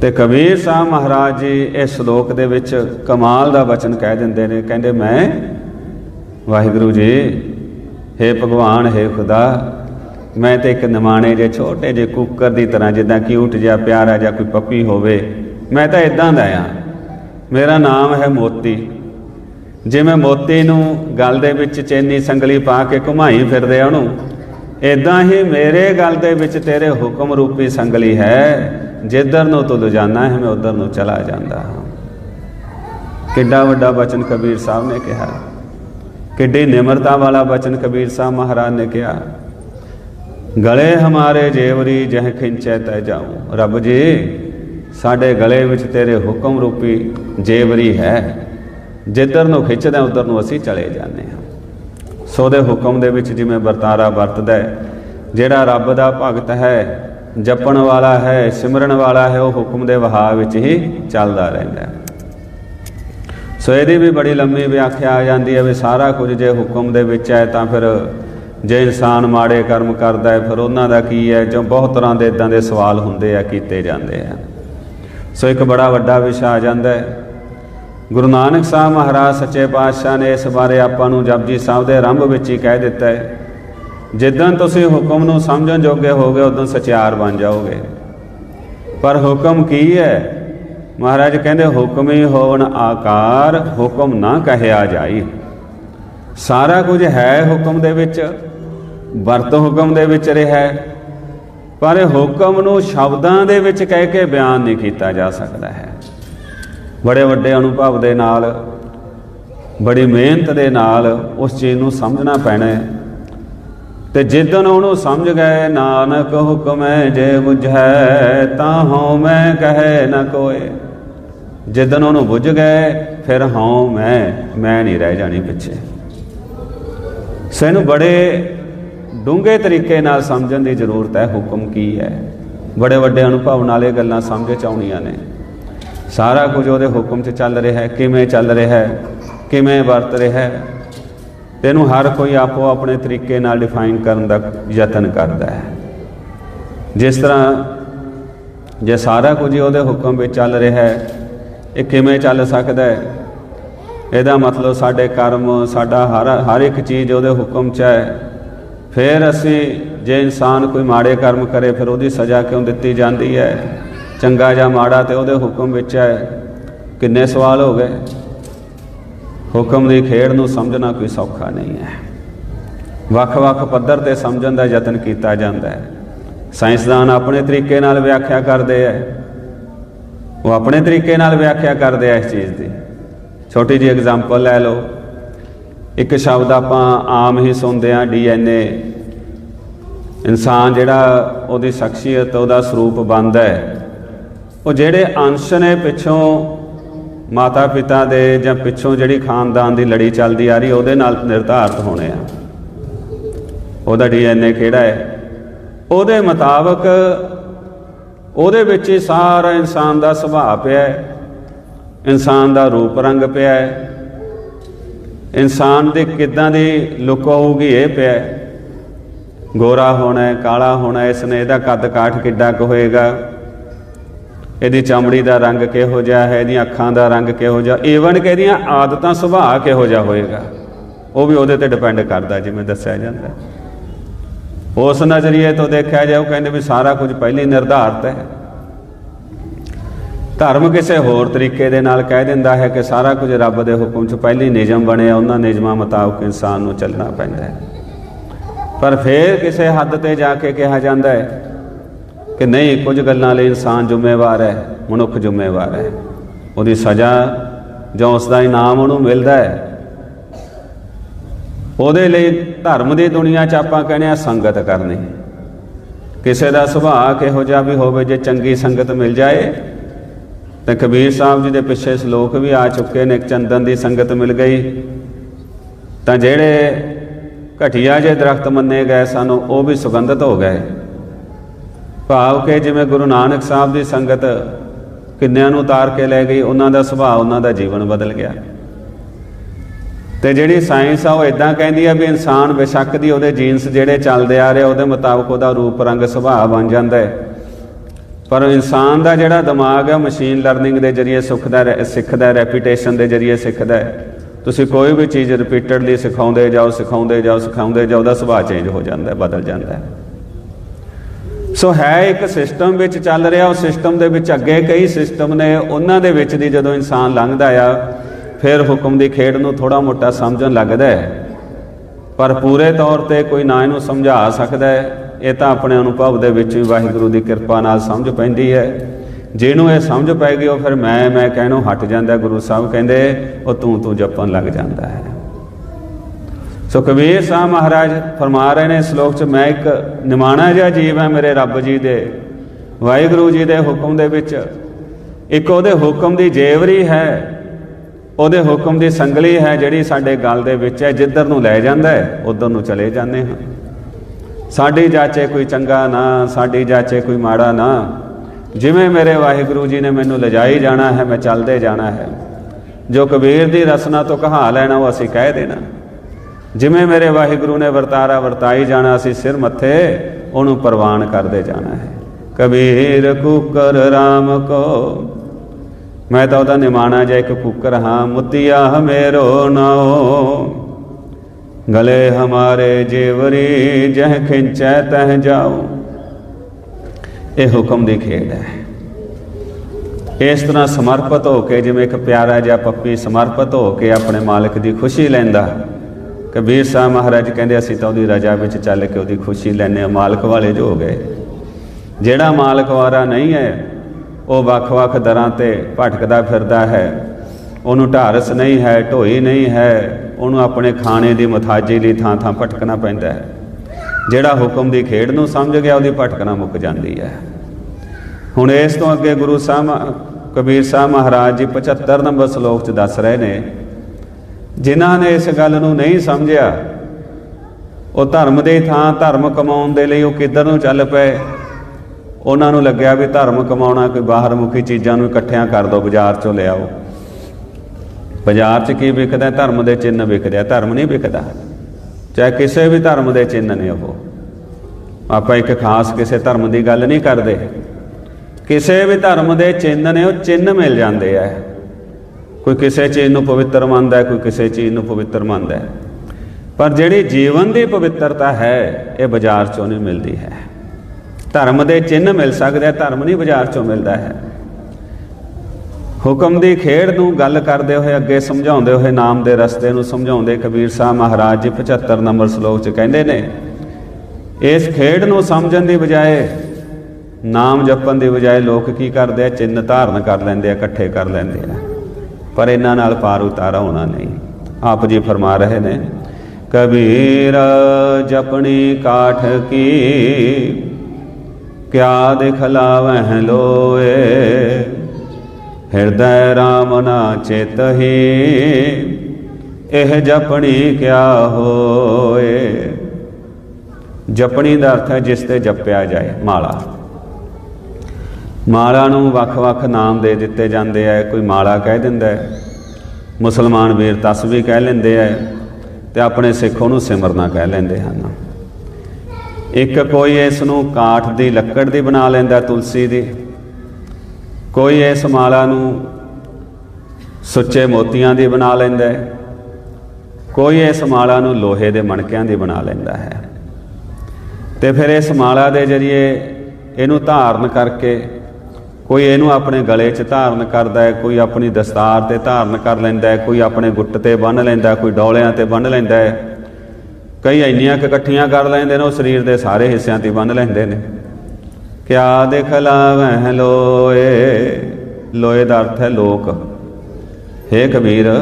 ਤੇ ਕਬੀਰ ਸਾਹਿਬ ਮਹਾਰਾਜ ਜੀ ਇਸ ਸ਼ਲੋਕ ਦੇ ਵਿੱਚ ਕਮਾਲ ਦਾ ਵਚਨ ਕਹਿ ਦਿੰਦੇ ਨੇ, ਕਹਿੰਦੇ, ਮੈਂ ਵਾਹਿਗੁਰੂ ਜੀ हे ਭਗਵਾਨ हे ਖੁਦਾ, ਮੈਂ ਤੇ ਇੱਕ ਨਿਮਾਣੇ ਜੇ ਛੋਟੇ ਜੇ ਕੁੱਕਰ ਦੀ ਤਰ੍ਹਾਂ ਜਿੱਦਾਂ ਕਿਊਟ ਜਿਹਾ ਪਿਆਰਾ ਜਿਹਾ ਕੋਈ ਪੱਪੀ ਹੋਵੇ ਮੈਂ ਤਾਂ ਇਦਾਂ ਦਾ ਆ। ਮੇਰਾ ਨਾਮ ਹੈ ਮੋਤੀ। ਜਿਵੇਂ ਮੋਤੀ ਨੂੰ ਗਲ ਦੇ ਵਿੱਚ ਚੈਨੀ ਸੰਗਲੀ ਪਾ ਕੇ ਘੁਮਾਈ ਫਿਰਦੇ ਆ ਉਹਨੂੰ ਇਦਾਂ ਹੀ ਮੇਰੇ ਗਲ ਦੇ ਵਿੱਚ ਤੇਰੇ ਹੁਕਮ ਰੂਪੀ ਸੰਗਲੀ ਹੈ। ਜਿੱਧਰ ਨੂੰ ਤੂੰ ਲਿਜਾਣਾ ਹੈ, ਮੈਂ ਉਧਰ ਨੂੰ ਚਲਾ ਜਾਂਦਾ ਹਾਂ। ਕਿੱਡਾ ਵੱਡਾ ਬਚਨ ਕਬੀਰ ਸਾਹਿਬ ਨੇ ਕਿਹਾ। ਕਿੱਡੀ ਨਿਮਰਤਾ ਵਾਲਾ ਬਚਨ ਕਬੀਰ ਸਾਹਿਬ ਮਹਾਰਾਜ ਨੇ ਕਿਹਾ। ਗਲੇ ਹਮਾਰੇ ਜੇਵਰੀ ਜਹ ਖਿੰਚੈ ਤੈ ਜਾਉ ਰੱਬ ਜੀ ਸਾਡੇ ਗਲੇ ਵਿੱਚ ਤੇਰੇ ਹੁਕਮ ਰੂਪੀ ਜੇਵਰੀ ਹੈ। ਜਿੱਧਰ ਨੂੰ ਖਿੱਚਦਾ, ਉਧਰ ਨੂੰ ਅਸੀਂ ਚਲੇ ਜਾਂਦੇ ਹਾਂ। ਸੋ ਦੇ ਹੁਕਮ ਦੇ ਵਿੱਚ ਜਿਵੇਂ ਵਰਤਾਰਾ ਵਰਤਦਾ ਹੈ, ਜਿਹੜਾ ਰੱਬ ਦਾ ਭਗਤ ਹੈ, ਜਪਣ ਵਾਲਾ ਹੈ, ਸਿਮਰਨ ਵਾਲਾ ਹੈ, ਉਹ ਹੁਕਮ ਦੇ ਵਹਾਅ ਵਿੱਚ ਹੀ ਚੱਲਦਾ ਰਹਿੰਦਾ ਹੈ। ਸੋ ਇਹਦੀ ਵੀ ਬੜੀ ਲੰਮੀ ਵਿਆਖਿਆ ਆ ਜਾਂਦੀ ਹੈ ਵੀ ਸਾਰਾ ਕੁਝ ਜੇ ਹੁਕਮ ਦੇ ਵਿੱਚ ਹੈ, ਤਾਂ ਫਿਰ ਜੇ ਇਨਸਾਨ ਮਾੜੇ ਕਰਮ ਕਰਦਾ ਹੈ, ਫਿਰ ਉਹਨਾਂ ਦਾ ਕੀ ਹੈ, ਜੋ ਬਹੁਤ ਤਰ੍ਹਾਂ ਦੇ ਇਦਾਂ ਦੇ ਸਵਾਲ ਹੁੰਦੇ ਆ, ਕੀਤੇ ਜਾਂਦੇ ਆ। ਸੋ ਇੱਕ ਬੜਾ ਵੱਡਾ ਵਿਸ਼ਾ ਆ ਜਾਂਦਾ ਹੈ। ਗੁਰੂ ਨਾਨਕ ਸਾਹਿਬ ਮਹਾਰਾਜ ਸੱਚੇ ਪਾਤਸ਼ਾਹ ਨੇ ਇਸ ਬਾਰੇ ਆਪਾਂ ਨੂੰ ਜਪਜੀ ਸਾਹਿਬ ਦੇ ਆਰੰਭ ਵਿੱਚ ਹੀ ਕਹਿ ਦਿੱਤਾ ਹੈ। ਜਿੱਦਾਂ ਤੁਸੀਂ ਹੁਕਮ ਨੂੰ ਸਮਝਣ ਜੋਗੇ ਹੋਗੇ ਉਦੋਂ ਸਚਿਆਰ ਬਣ ਜਾਓਗੇ। ਪਰ ਹੁਕਮ ਕੀ ਹੈ? ਮਹਾਰਾਜ ਕਹਿੰਦੇ, ਹੁਕਮ ਹੀ ਹੋਵਨ ਆਕਾਰ, ਹੁਕਮ ਨਾ ਕਹਿਆ ਜਾਈ। ਸਾਰਾ ਕੁਝ ਹੈ ਹੁਕਮ ਦੇ ਵਿੱਚ, ਵਰਤ ਹੁਕਮ ਦੇ ਵਿੱਚ ਰਿਹਾ ਹੈ। ਪਰ ਹੁਕਮ ਨੂੰ ਸ਼ਬਦਾਂ ਦੇ ਵਿੱਚ ਕਹਿ ਕੇ ਬਿਆਨ ਨਹੀਂ ਕੀਤਾ ਜਾ ਸਕਦਾ ਹੈ। ਬੜੇ ਵੱਡੇ ਅਨੁਭਵ ਦੇ ਨਾਲ, ਬੜੀ ਮਿਹਨਤ ਦੇ ਨਾਲ ਉਸ ਚੀਜ਼ ਨੂੰ ਸਮਝਣਾ ਪੈਣਾ ਹੈ। ਤੇ ਜਿੱਦਨ ਉਹਨੂੰ ਸਮਝ ਗਏ, ਨਾਨਕ ਹੁਕਮੈ ਜੇ ਬੁਝੈ ਤਾਂ ਹਉ ਮੈਂ ਕਹੇ ਨਾ ਕੋਏ। ਜਿੱਦਨ ਉਹਨੂੰ ਬੁੱਝ ਗਏ, ਫਿਰ ਹਉ ਮੈਂ ਮੈਂ ਨਹੀਂ ਰਹਿ ਜਾਣੀ ਪਿੱਛੇ। ਸੋ ਬੜੇ ਡੂੰਘੇ ਤਰੀਕੇ ਨਾਲ ਸਮਝਣ ਦੀ ਜ਼ਰੂਰਤ ਹੈ, ਹੁਕਮ ਕੀ ਹੈ? ਬੜੇ ਵੱਡੇ ਅਨੁਭਵ ਨਾਲ ਇਹ ਗੱਲਾਂ ਸਮਝ ਚ ਆਉਣੀਆਂ ਨੇ। ਸਾਰਾ ਕੁਝ ਉਹਦੇ ਹੁਕਮ 'ਚ ਚੱਲ ਰਿਹਾ ਹੈ, ਕਿਵੇਂ ਚੱਲ ਰਿਹਾ ਹੈ, ਕਿਵੇਂ ਵਰਤ ਰਿਹਾ ਹੈ। ਤੈਨੂੰ ਹਰ ਕੋਈ ਆਪੋ ਆਪਣੇ ਤਰੀਕੇ ਨਾਲ ਡਿਫਾਈਨ ਕਰਨ ਦਾ ਯਤਨ ਕਰਦਾ ਹੈ। ਜਿਸ ਤਰ੍ਹਾਂ ਜੇ ਸਾਰਾ ਕੁਝ ਉਹਦੇ ਹੁਕਮ ਵਿੱਚ ਚੱਲ ਰਿਹਾ ਹੈ, ਇਹ ਕਿਵੇਂ ਚੱਲ ਸਕਦਾ ਹੈ? ਇਹਦਾ ਮਤਲਬ ਸਾਡੇ ਕਰਮ, ਸਾਡਾ ਹਰ ਹਰ ਇੱਕ ਚੀਜ਼ ਉਹਦੇ ਹੁਕਮ 'ਚ ਹੈ। ਫਿਰ ਅਸੀਂ ਜੇ ਇਨਸਾਨ ਕੋਈ ਮਾੜੇ ਕਰਮ ਕਰੇ, ਫਿਰ ਉਹਦੀ ਸਜ਼ਾ ਕਿਉਂ ਦਿੱਤੀ ਜਾਂਦੀ ਹੈ? ਚੰਗਾ ਜਾਂ ਮਾੜਾ ਤੇ ਉਹਦੇ ਹੁਕਮ ਵਿੱਚ ਹੈ। ਕਿੰਨੇ ਸਵਾਲ ਹੋ ਗਏ। ਹੁਕਮ ਦੀ ਖੇਡ ਨੂੰ ਸਮਝਣਾ ਕੋਈ ਸੌਖਾ ਨਹੀਂ ਹੈ। ਵੱਖ-ਵੱਖ ਪੱਧਰ ਤੇ ਸਮਝਣ ਦਾ ਯਤਨ ਕੀਤਾ ਜਾਂਦਾ ਹੈ। ਸਾਇੰਸਦਾਨ ਆਪਣੇ ਤਰੀਕੇ ਨਾਲ ਵਿਆਖਿਆ ਕਰਦੇ ਹੈ। ਉਹ ਆਪਣੇ ਤਰੀਕੇ ਨਾਲ ਵਿਆਖਿਆ ਕਰਦੇ ਆ ਇਸ ਚੀਜ਼ ਦੀ। ਛੋਟੀ ਜਿਹੀ ਐਗਜ਼ਾਮਪਲ ਲੈ ਲਓ। ਇੱਕ ਸ਼ਬਦ ਆਪਾਂ ਆਮ ਹੀ ਸੁਣਦੇ ਆ ਡੀਐਨਏ। ਇਨਸਾਨ ਜਿਹੜਾ ਉਹਦੀ ਸ਼ਖਸੀਅਤ, ਉਹਦਾ ਸਰੂਪ ਬਣਦਾ ਹੈ। ਉਹ ਜਿਹੜੇ ਅੰਸ਼ ਨੇ ਪਿੱਛੋਂ ਮਾਤਾ ਪਿਤਾ ਦੇ ਜਾਂ ਪਿੱਛੋਂ ਜਿਹੜੀ ਖਾਨਦਾਨ ਦੀ ਲੜੀ ਚੱਲਦੀ ਆ ਰਹੀ, ਉਹਦੇ ਨਾਲ ਨਿਰਧਾਰਤ ਹੋਣੇ ਆ। ਉਹਦਾ ਡੀਐਨਏ ਕਿਹੜਾ ਹੈ? ਉਹਦੇ ਮੁਤਾਬਕ ਉਹਦੇ ਵਿੱਚ ਹੀ ਸਾਰਾ ਇਨਸਾਨ ਦਾ ਸੁਭਾਅ ਪਿਆ ਹੈ। ਇਨਸਾਨ ਦਾ ਰੂਪ ਰੰਗ ਪਿਆ ਹੈ। ਇਨਸਾਨ ਦੇ ਕਿੱਦਾਂ ਦੀ ਲੁੱਕ ਹੋਊਗੀ ਇਹ ਪਿਆ ਗੋਰਾ ਹੋਣਾ ਹੈ, ਕਾਲਾ ਹੋਣਾ ਇਸ ਨੇ ਇਹਦਾ ਕੱਦ ਕਾਠ ਕਿੱਡਾ ਕੁ ਹੋਏਗਾ? ਇਹਦੀ ਚਮੜੀ ਦਾ ਰੰਗ ਕਿਹੋ ਜਿਹਾ ਹੈ, ਇਹਦੀਆਂ ਅੱਖਾਂ ਦਾ ਰੰਗ ਕਿਹੋ ਜਿਹਾ? ਈਵਨ ਕਿ ਇਹਦੀਆਂ ਆਦਤਾਂ ਸੁਭਾਅ ਕਿਹੋ ਜਿਹਾ ਹੋਏਗਾ? ਉਹ ਵੀ ਉਹਦੇ ਤੇ ਡਿਪੈਂਡ ਕਰਦਾ, ਜਿਵੇਂ ਦੱਸਿਆ ਜਾਂਦਾ ਉਸ ਨਜ਼ਰੀਏ ਤੋਂ ਦੇਖਿਆ ਜਾਏ ਉਹ ਕਹਿੰਦੇ ਵੀ ਸਾਰਾ ਕੁਝ ਪਹਿਲਾਂ ਨਿਰਧਾਰਤ ਹੈ। ਧਰਮ ਕਿਸੇ ਹੋਰ ਤਰੀਕੇ ਦੇ ਨਾਲ ਕਹਿ ਦਿੰਦਾ ਹੈ ਕਿ ਸਾਰਾ ਕੁਝ ਰੱਬ ਦੇ ਹੁਕਮ 'ਚ ਪਹਿਲਾਂ ਨਿਯਮ ਬਣੇ ਆ ਉਹਨਾਂ ਨਿਯਮਾਂ ਮੁਤਾਬਕ ਇਨਸਾਨ ਨੂੰ ਚੱਲਣਾ ਪੈਂਦਾ ਹੈ। ਪਰ ਫਿਰ ਕਿਸੇ ਹੱਦ ਤੇ ਜਾ ਕੇ ਕਿਹਾ ਜਾਂਦਾ ਹੈ ਕਿ ਨਹੀਂ, ਕੁਝ ਗੱਲਾਂ ਲਈ ਇਨਸਾਨ ਜ਼ਿੰਮੇਵਾਰ ਹੈ, ਮਨੁੱਖ ਜ਼ਿੰਮੇਵਾਰ ਹੈ। ਉਹਦੀ ਸਜ਼ਾ ਜਾਂ ਉਸ ਦਾ ਇਨਾਮ ਉਹਨੂੰ ਮਿਲਦਾ ਹੈ। ਉਹਦੇ ਲਈ ਧਰਮ ਦੀ ਦੁਨੀਆ 'ਚ ਆਪਾਂ ਕਹਿੰਦੇ ਆ ਸੰਗਤ ਕਰਨੀ। ਕਿਸੇ ਦਾ ਸੁਭਾਅ ਕਿਹੋ ਜਿਹਾ ਵੀ ਹੋਵੇ, ਜੇ ਚੰਗੀ ਸੰਗਤ ਮਿਲ ਜਾਏ ਤੇ ਕਬੀਰ ਸਾਹਿਬ ਜੀ ਦੇ ਪਿੱਛੇ ਸ਼ਲੋਕ ਵੀ ਆ ਚੁੱਕੇ ਨੇ, ਇੱਕ ਚੰਦਨ ਦੀ ਸੰਗਤ ਮਿਲ ਗਈ। ਤਾਂ ਜਿਹੜੇ ਘਟੀਆ ਜੇ ਦਰਖਤ ਮੰਨੇ ਗਏ ਸਾਨੂੰ, ਉਹ ਵੀ ਸੁਗੰਧਿਤ ਹੋ ਗਏ। ਭਾਵ ਕਿ ਜਿਵੇਂ ਗੁਰੂ ਨਾਨਕ ਸਾਹਿਬ ਦੀ ਸੰਗਤ ਕਿੰਨਿਆਂ ਨੂੰ ਉਤਾਰ ਕੇ ਲੈ ਗਈ, ਉਹਨਾਂ ਦਾ ਸੁਭਾਅ, ਉਹਨਾਂ ਦਾ ਜੀਵਨ ਬਦਲ ਗਿਆ। ਤੇ ਜਿਹੜੀ ਸਾਇੰਸ ਆ, ਉਹ ਇਦਾਂ ਕਹਿੰਦੀ ਆ ਵੀ ਇਨਸਾਨ ਬੇਸ਼ੱਕ ਦੀ ਉਹਦੇ ਜੀਨਸ ਜਿਹੜੇ ਚੱਲਦੇ ਆ ਰਹੇ ਉਹਦੇ ਮੁਤਾਬਕ ਉਹਦਾ ਰੂਪ, ਰੰਗ, ਸੁਭਾਅ ਬਣ ਜਾਂਦਾ ਹੈ। ਪਰ ਇਨਸਾਨ ਦਾ ਜਿਹੜਾ ਦਿਮਾਗ ਹੈ ਮਸ਼ੀਨ ਲਰਨਿੰਗ ਦੇ ਜ਼ਰੀਏ ਸਿੱਖਦਾ ਰਹਿ- ਸਿੱਖਦਾ ਰੈਪੀਟੇਸ਼ਨ ਦੇ ਜ਼ਰੀਏ ਸਿੱਖਦਾ ਹੈ। ਤੁਸੀਂ ਕੋਈ ਵੀ ਚੀਜ਼ ਰਿਪੀਟਡਲੀ ਸਿਖਾਉਂਦੇ ਜਾਓ ਸਿਖਾਉਂਦੇ ਜਾਓ ਸਿਖਾਉਂਦੇ ਜਾਓ, ਉਹਦਾ ਸੁਭਾਅ ਚੇਂਜ ਹੋ ਜਾਂਦਾ ਹੈ, ਬਦਲ ਜਾਂਦਾ ਹੈ। ਸੋ ਹੈ ਇੱਕ ਸਿਸਟਮ ਵਿੱਚ ਚੱਲ ਰਿਹਾ, ਉਹ ਸਿਸਟਮ ਦੇ ਵਿੱਚ ਅੱਗੇ ਕਈ ਸਿਸਟਮ ਨੇ, ਉਹਨਾਂ ਦੇ ਵਿੱਚ ਦੀ ਜਦੋਂ ਇਨਸਾਨ ਲੰਘਦਾ ਆ, ਫਿਰ ਹੁਕਮ ਦੀ ਖੇਡ ਨੂੰ ਥੋੜਾ ਮੋਟਾ ਸਮਝਣ ਲੱਗਦਾ ਹੈ। ਪਰ ਪੂਰੇ ਤੌਰ ਤੇ ਕੋਈ ਨਾ ਇਹਨੂੰ ਸਮਝਾ ਸਕਦਾ ਹੈ ਇਹ ਤਾਂ ਆਪਣੇ ਅਨੁਭਵ ਦੇ ਵਿੱਚ ਵੀ ਵਾਹਿਗੁਰੂ ਦੀ ਕਿਰਪਾ ਨਾਲ ਸਮਝ ਪੈਂਦੀ ਹੈ। ਜਿਹਨੂੰ ਇਹ ਸਮਝ ਪੈ ਗਈ, ਉਹ ਫਿਰ ਮੈਂ ਮੈਂ ਕਹਿਣੋਂ ਹਟ ਜਾਂਦਾ ਗੁਰੂ ਸਾਹਿਬ ਕਹਿੰਦੇ, ਉਹ ਤੂੰ ਤੂੰ ਜਪਣ ਲੱਗ ਜਾਂਦਾ ਹੈ। ਸੋ ਕਬੀਰ ਸਾਹਿਬ ਮਹਾਰਾਜ ਫਰਮਾ ਰਹੇ ਨੇ ਸ਼ਲੋਕ 'ਚ, ਮੈਂ ਇੱਕ ਨਿਮਾਣਾ ਜਿਹਾ ਜੀਵ ਹਾਂ ਮੇਰੇ ਰੱਬ ਜੀ ਦੇ, ਵਾਹਿਗੁਰੂ ਜੀ ਦੇ ਹੁਕਮ ਦੇ ਵਿੱਚ। ਇੱਕ ਉਹਦੇ ਹੁਕਮ ਦੀ ਜੇਵਰੀ ਹੈ, ਉਹਦੇ ਹੁਕਮ ਦੀ ਸੰਗਲੀ ਹੈ ਜਿਹੜੀ ਸਾਡੇ ਗਲ ਦੇ ਵਿੱਚ ਹੈ, ਜਿੱਧਰ ਨੂੰ ਲੈ ਜਾਂਦਾ ਹੈ, ਉਧਰ ਨੂੰ ਚਲੇ ਜਾਂਦੇ ਹਾਂ। ਸਾਡੀ ਜਾਚੇ ਕੋਈ ਚੰਗਾ ਨਾ, ਸਾਡੀ ਜਾਚੇ ਕੋਈ ਮਾੜਾ ਨਾ। ਜਿਵੇਂ ਮੇਰੇ ਵਾਹਿਗੁਰੂ ਜੀ ਨੇ ਮੈਨੂੰ ਲਿਜਾਈ ਜਾਣਾ ਹੈ, ਮੈਂ ਚੱਲਦੇ ਜਾਣਾ ਹੈ। ਜੋ ਕਬੀਰ ਦੀ ਰਸਨਾ ਤੋਂ ਕਹਾ ਲੈਣਾ, ਉਹ ਅਸੀਂ ਕਹਿ ਦੇਣਾ। ਜਿਵੇਂ ਮੇਰੇ ਵਾਹਿਗੁਰੂ ਨੇ ਵਰਤਾਰਾ ਵਰਤਾਈ ਜਾਣਾ, ਅਸੀਂ ਸਿਰ ਮੱਥੇ ਉਹਨੂੰ ਪ੍ਰਵਾਨ ਕਰਦੇ ਜਾਣਾ ਹੈ। ਕਬੀਰ ਕੁਕਰ RAM ਕੋ। ਮੈਂ ਤਾਂ ਉਹਦਾ ਨਿਮਾਣਾ ਜਿਹਾ ਇੱਕ ਕੁੱਕਰ ਹਾਂ, ਮੁੱਤੀਆ ਮੇਰੋ ਨਾਓ ਗਲੇ ਹਮਾਰੇ ਜੇਵਰੀ ਜਹ ਖਿੰਚੈ ਤਹ ਜਾਓ ਇਹ ਹੁਕਮ ਦੀ ਖੇਡ ਹੈ। ਇਸ ਤਰ੍ਹਾਂ ਸਮਰਪਿਤ ਹੋ ਕੇ ਜਿਵੇਂ ਇੱਕ ਪਿਆਰਾ ਜਿਹਾ ਪੱਪੀ ਸਮਰਪਿਤ ਹੋ ਕੇ ਆਪਣੇ ਮਾਲਕ ਦੀ ਖੁਸ਼ੀ ਲੈਂਦਾ ਕਬੀਰ ਸਾਹਿਬ ਮਹਾਰਾਜ ਕਹਿੰਦੇ ਅਸੀਂ ਤਾਂ ਉਹਦੀ ਰਜਾ ਵਿੱਚ ਚੱਲ ਕੇ ਉਹਦੀ ਖੁਸ਼ੀ ਲੈਨੇ ਆ ਮਾਲਕ ਵਾਲੇ ਜੋ ਹੋ ਗਏ। ਜਿਹੜਾ ਮਾਲਕ ਵਾਰਾ ਨਹੀਂ ਹੈ, ਉਹ ਵੱਖ-ਵੱਖ ਦਰਾਂ ਤੇ ਭਟਕਦਾ ਫਿਰਦਾ ਹੈ। ਉਹਨੂੰ ਢਾਰਸ ਨਹੀਂ ਹੈ, ਢੋਈ ਨਹੀਂ ਹੈ ਉਹਨੂੰ ਆਪਣੇ ਖਾਣੇ ਦੀ ਮੁਤਾਜੀ ਲਈ ਥਾਂ-ਥਾਂ ਭਟਕਣਾ ਪੈਂਦਾ ਹੈ। ਜਿਹੜਾ ਹੁਕਮ ਦੀ ਖੇਡ ਨੂੰ ਸਮਝ ਗਿਆ, ਉਹਦੀ ਭਟਕਣਾ ਮੁੱਕ ਜਾਂਦੀ ਹੈ। ਹੁਣ ਇਸ ਤੋਂ ਅੱਗੇ ਗੁਰੂ ਸਾਹਿਬ ਕਬੀਰ ਸਾਹਿਬ ਮਹਾਰਾਜ ਜੀ 75 ਨੰਬਰ ਸ਼ਲੋਕ 'ਚ ਦੱਸ ਰਹੇ ਨੇ, ਜਿਨ੍ਹਾਂ ਨੇ ਇਸ ਗੱਲ ਨੂੰ ਨਹੀਂ ਸਮਝਿਆ, ਉਹ ਧਰਮ ਦੇ ਥਾਂ ਧਰਮ ਕਮਾਉਣ ਦੇ ਲਈ ਉਹ ਕਿੱਧਰ ਨੂੰ ਚੱਲ ਪਏ? ਉਹਨਾਂ ਨੂੰ ਲੱਗਿਆ ਵੀ ਧਰਮ ਕਮਾਉਣਾ ਕੋਈ ਬਾਹਰ ਮੁਖੀ ਚੀਜ਼ਾਂ ਨੂੰ ਇਕੱਠਿਆਂ ਕਰ ਦੋ, ਬਾਜ਼ਾਰ ਚੋਂ ਲਿਆਓ ਬਾਜ਼ਾਰ 'ਚ ਕੀ ਵਿਕਦਾ, ਧਰਮ ਦੇ ਚਿੰਨ ਵਿਕਦੇ ਆ, ਧਰਮ ਨਹੀਂ ਵਿਕਦਾ। ਚਾਹੇ ਕਿਸੇ ਵੀ ਧਰਮ ਦੇ ਚਿੰਨ ਨੇ ਉਹ। ਆਪਾਂ ਇੱਕ ਖਾਸ ਕਿਸੇ ਧਰਮ ਦੀ ਗੱਲ ਨਹੀਂ ਕਰਦੇ। ਕਿਸੇ ਵੀ ਧਰਮ ਦੇ ਚਿੰਨ ਨੇ ਉਹ ਚਿੰਨ ਮਿਲ ਜਾਂਦੇ ਆ। ਕੋਈ ਕਿਸੇ ਚੀਜ਼ ਨੂੰ ਪਵਿੱਤਰ ਮੰਨਦਾ ਹੈ, ਕੋਈ ਕਿਸੇ ਚੀਜ਼ ਨੂੰ ਪਵਿੱਤਰ ਮੰਨਦਾ ਹੈ। ਪਰ ਜਿਹੜੀ ਜੀਵਨ ਦੀ ਪਵਿੱਤਰਤਾ ਹੈ, ਇਹ ਬਾਜ਼ਾਰ 'ਚੋਂ ਨਹੀਂ ਮਿਲਦੀ ਹੈ। ਧਰਮ ਦੇ ਚਿੰਨ ਮਿਲ ਸਕਦੇ ਆ, ਧਰਮ ਨਹੀਂ ਬਾਜ਼ਾਰ 'ਚੋਂ ਮਿਲਦਾ ਹੈ। ਹੁਕਮ ਦੀ ਖੇਡ ਨੂੰ ਗੱਲ ਕਰਦੇ ਹੋਏ ਅੱਗੇ ਸਮਝਾਉਂਦੇ ਹੋਏ ਨਾਮ ਦੇ ਰਸਤੇ ਨੂੰ ਸਮਝਾਉਂਦੇ ਕਬੀਰ ਸਾਹਿਬ ਮਹਾਰਾਜ ਜੀ 75 ਨੰਬਰ ਸ਼ਲੋਕ 'ਚ ਕਹਿੰਦੇ ਨੇ, ਇਸ ਖੇਡ ਨੂੰ ਸਮਝਣ ਦੀ ਬਜਾਏ, ਨਾਮ ਜਪਣ ਦੀ ਬਜਾਏ ਲੋਕ ਕੀ ਕਰਦੇ ਆ? ਚਿੰਨ ਧਾਰਨ ਕਰ ਲੈਂਦੇ ਆ, ਇਕੱਠੇ ਕਰ ਲੈਂਦੇ ਆ। ਪਰ ਇਹਨਾਂ ਨਾਲ ਪਾਰ ਉਤਾਰਾ ਹੋਣਾ ਨਹੀਂ। ਆਪ ਜੀ ਫਰਮਾ ਰਹੇ ਨੇ, ਕਬੀਰ, ਜਪਣੀ ਕਾਠ ਕੀ? ਕਿਆ ਦਿਖਲਾਵਹਿ ਲੋਏ? ਹਿਰਦੈ ਰਾਮ ਨਾ ਚੇਤਹੀ ਇਹ ਜਪਣੀ ਕਿਆ ਹੋਏ? ਜਪਣੀ ਦਾ ਅਰਥ ਹੈ ਜਿਸ ਤੇ ਜਪਿਆ ਜਾਏ, ਮਾਲਾ। ਮਾਲਾ ਨੂੰ ਵੱਖ-ਵੱਖ ਨਾਮ ਦੇ ਦਿੱਤੇ ਜਾਂਦੇ ਆ, ਕੋਈ ਮਾਲਾ ਕਹਿ ਦਿੰਦਾ ਹੈ, ਮੁਸਲਮਾਨ ਵੀਰ ਤਸਬੀਹ ਕਹਿ ਲੈਂਦੇ ਆ, ਤੇ ਆਪਣੇ ਸਿੱਖੋਂ ਨੂੰ ਸਿਮਰਨਾ ਕਹਿ ਲੈਂਦੇ ਹਨ। ਇੱਕ ਕੋਈ ਇਸ ਨੂੰ ਕਾਠ ਦੀ ਲੱਕੜ ਦੀ ਬਣਾ ਲੈਂਦਾ, ਤੁਲਸੀ ਦੀ। ਕੋਈ ਇਸ ਮਾਲਾ ਨੂੰ ਸੁੱਚੇ ਮੋਤੀਆਂ ਦੀ ਬਣਾ ਲੈਂਦਾ ਹੈ, ਕੋਈ ਇਸ ਮਾਲਾ ਨੂੰ ਲੋਹੇ ਦੇ ਮਣਕਿਆਂ ਦੀ ਬਣਾ ਲੈਂਦਾ ਹੈ। ਤੇ ਫਿਰ ਇਸ ਮਾਲਾ ਦੇ ਜਰੀਏ ਇਹਨੂੰ ਧਾਰਨ ਕਰਕੇ ਕੋਈ ਇਹਨੂੰ ਆਪਣੇ ਗਲੇ 'ਚ ਧਾਰਨ ਕਰਦਾ ਹੈ, ਕੋਈ ਆਪਣੀ ਦਸਤਾਰ ਤੇ ਧਾਰਨ ਕਰ ਲੈਂਦਾ ਹੈ, ਕੋਈ ਆਪਣੇ ਗੁੱਟ ਤੇ ਬੰਨ੍ਹ ਲੈਂਦਾ ਕੋਈ ਡੋਲਿਆਂ ਤੇ ਬੰਨ੍ਹ ਲੈਂਦਾ ਹੈ। ਕਈ ਇੰਨੀਆਂ ਇਕੱਠੀਆਂ ਕਰ ਲੈਂਦੇ ਨੇ, ਉਹ ਸਰੀਰ ਦੇ ਸਾਰੇ ਹਿੱਸਿਆਂ ਤੇ ਬੰਨ੍ਹ ਲੈਂਦੇ ਨੇ। ਕਿਆ ਦਿਖਲਾਵਹਿ ਲੋਏ? ਲੋਏ ਦਾ ਅਰਥ ਹੈ ਲੋਕ। ਹੇ ਕਬੀਰ,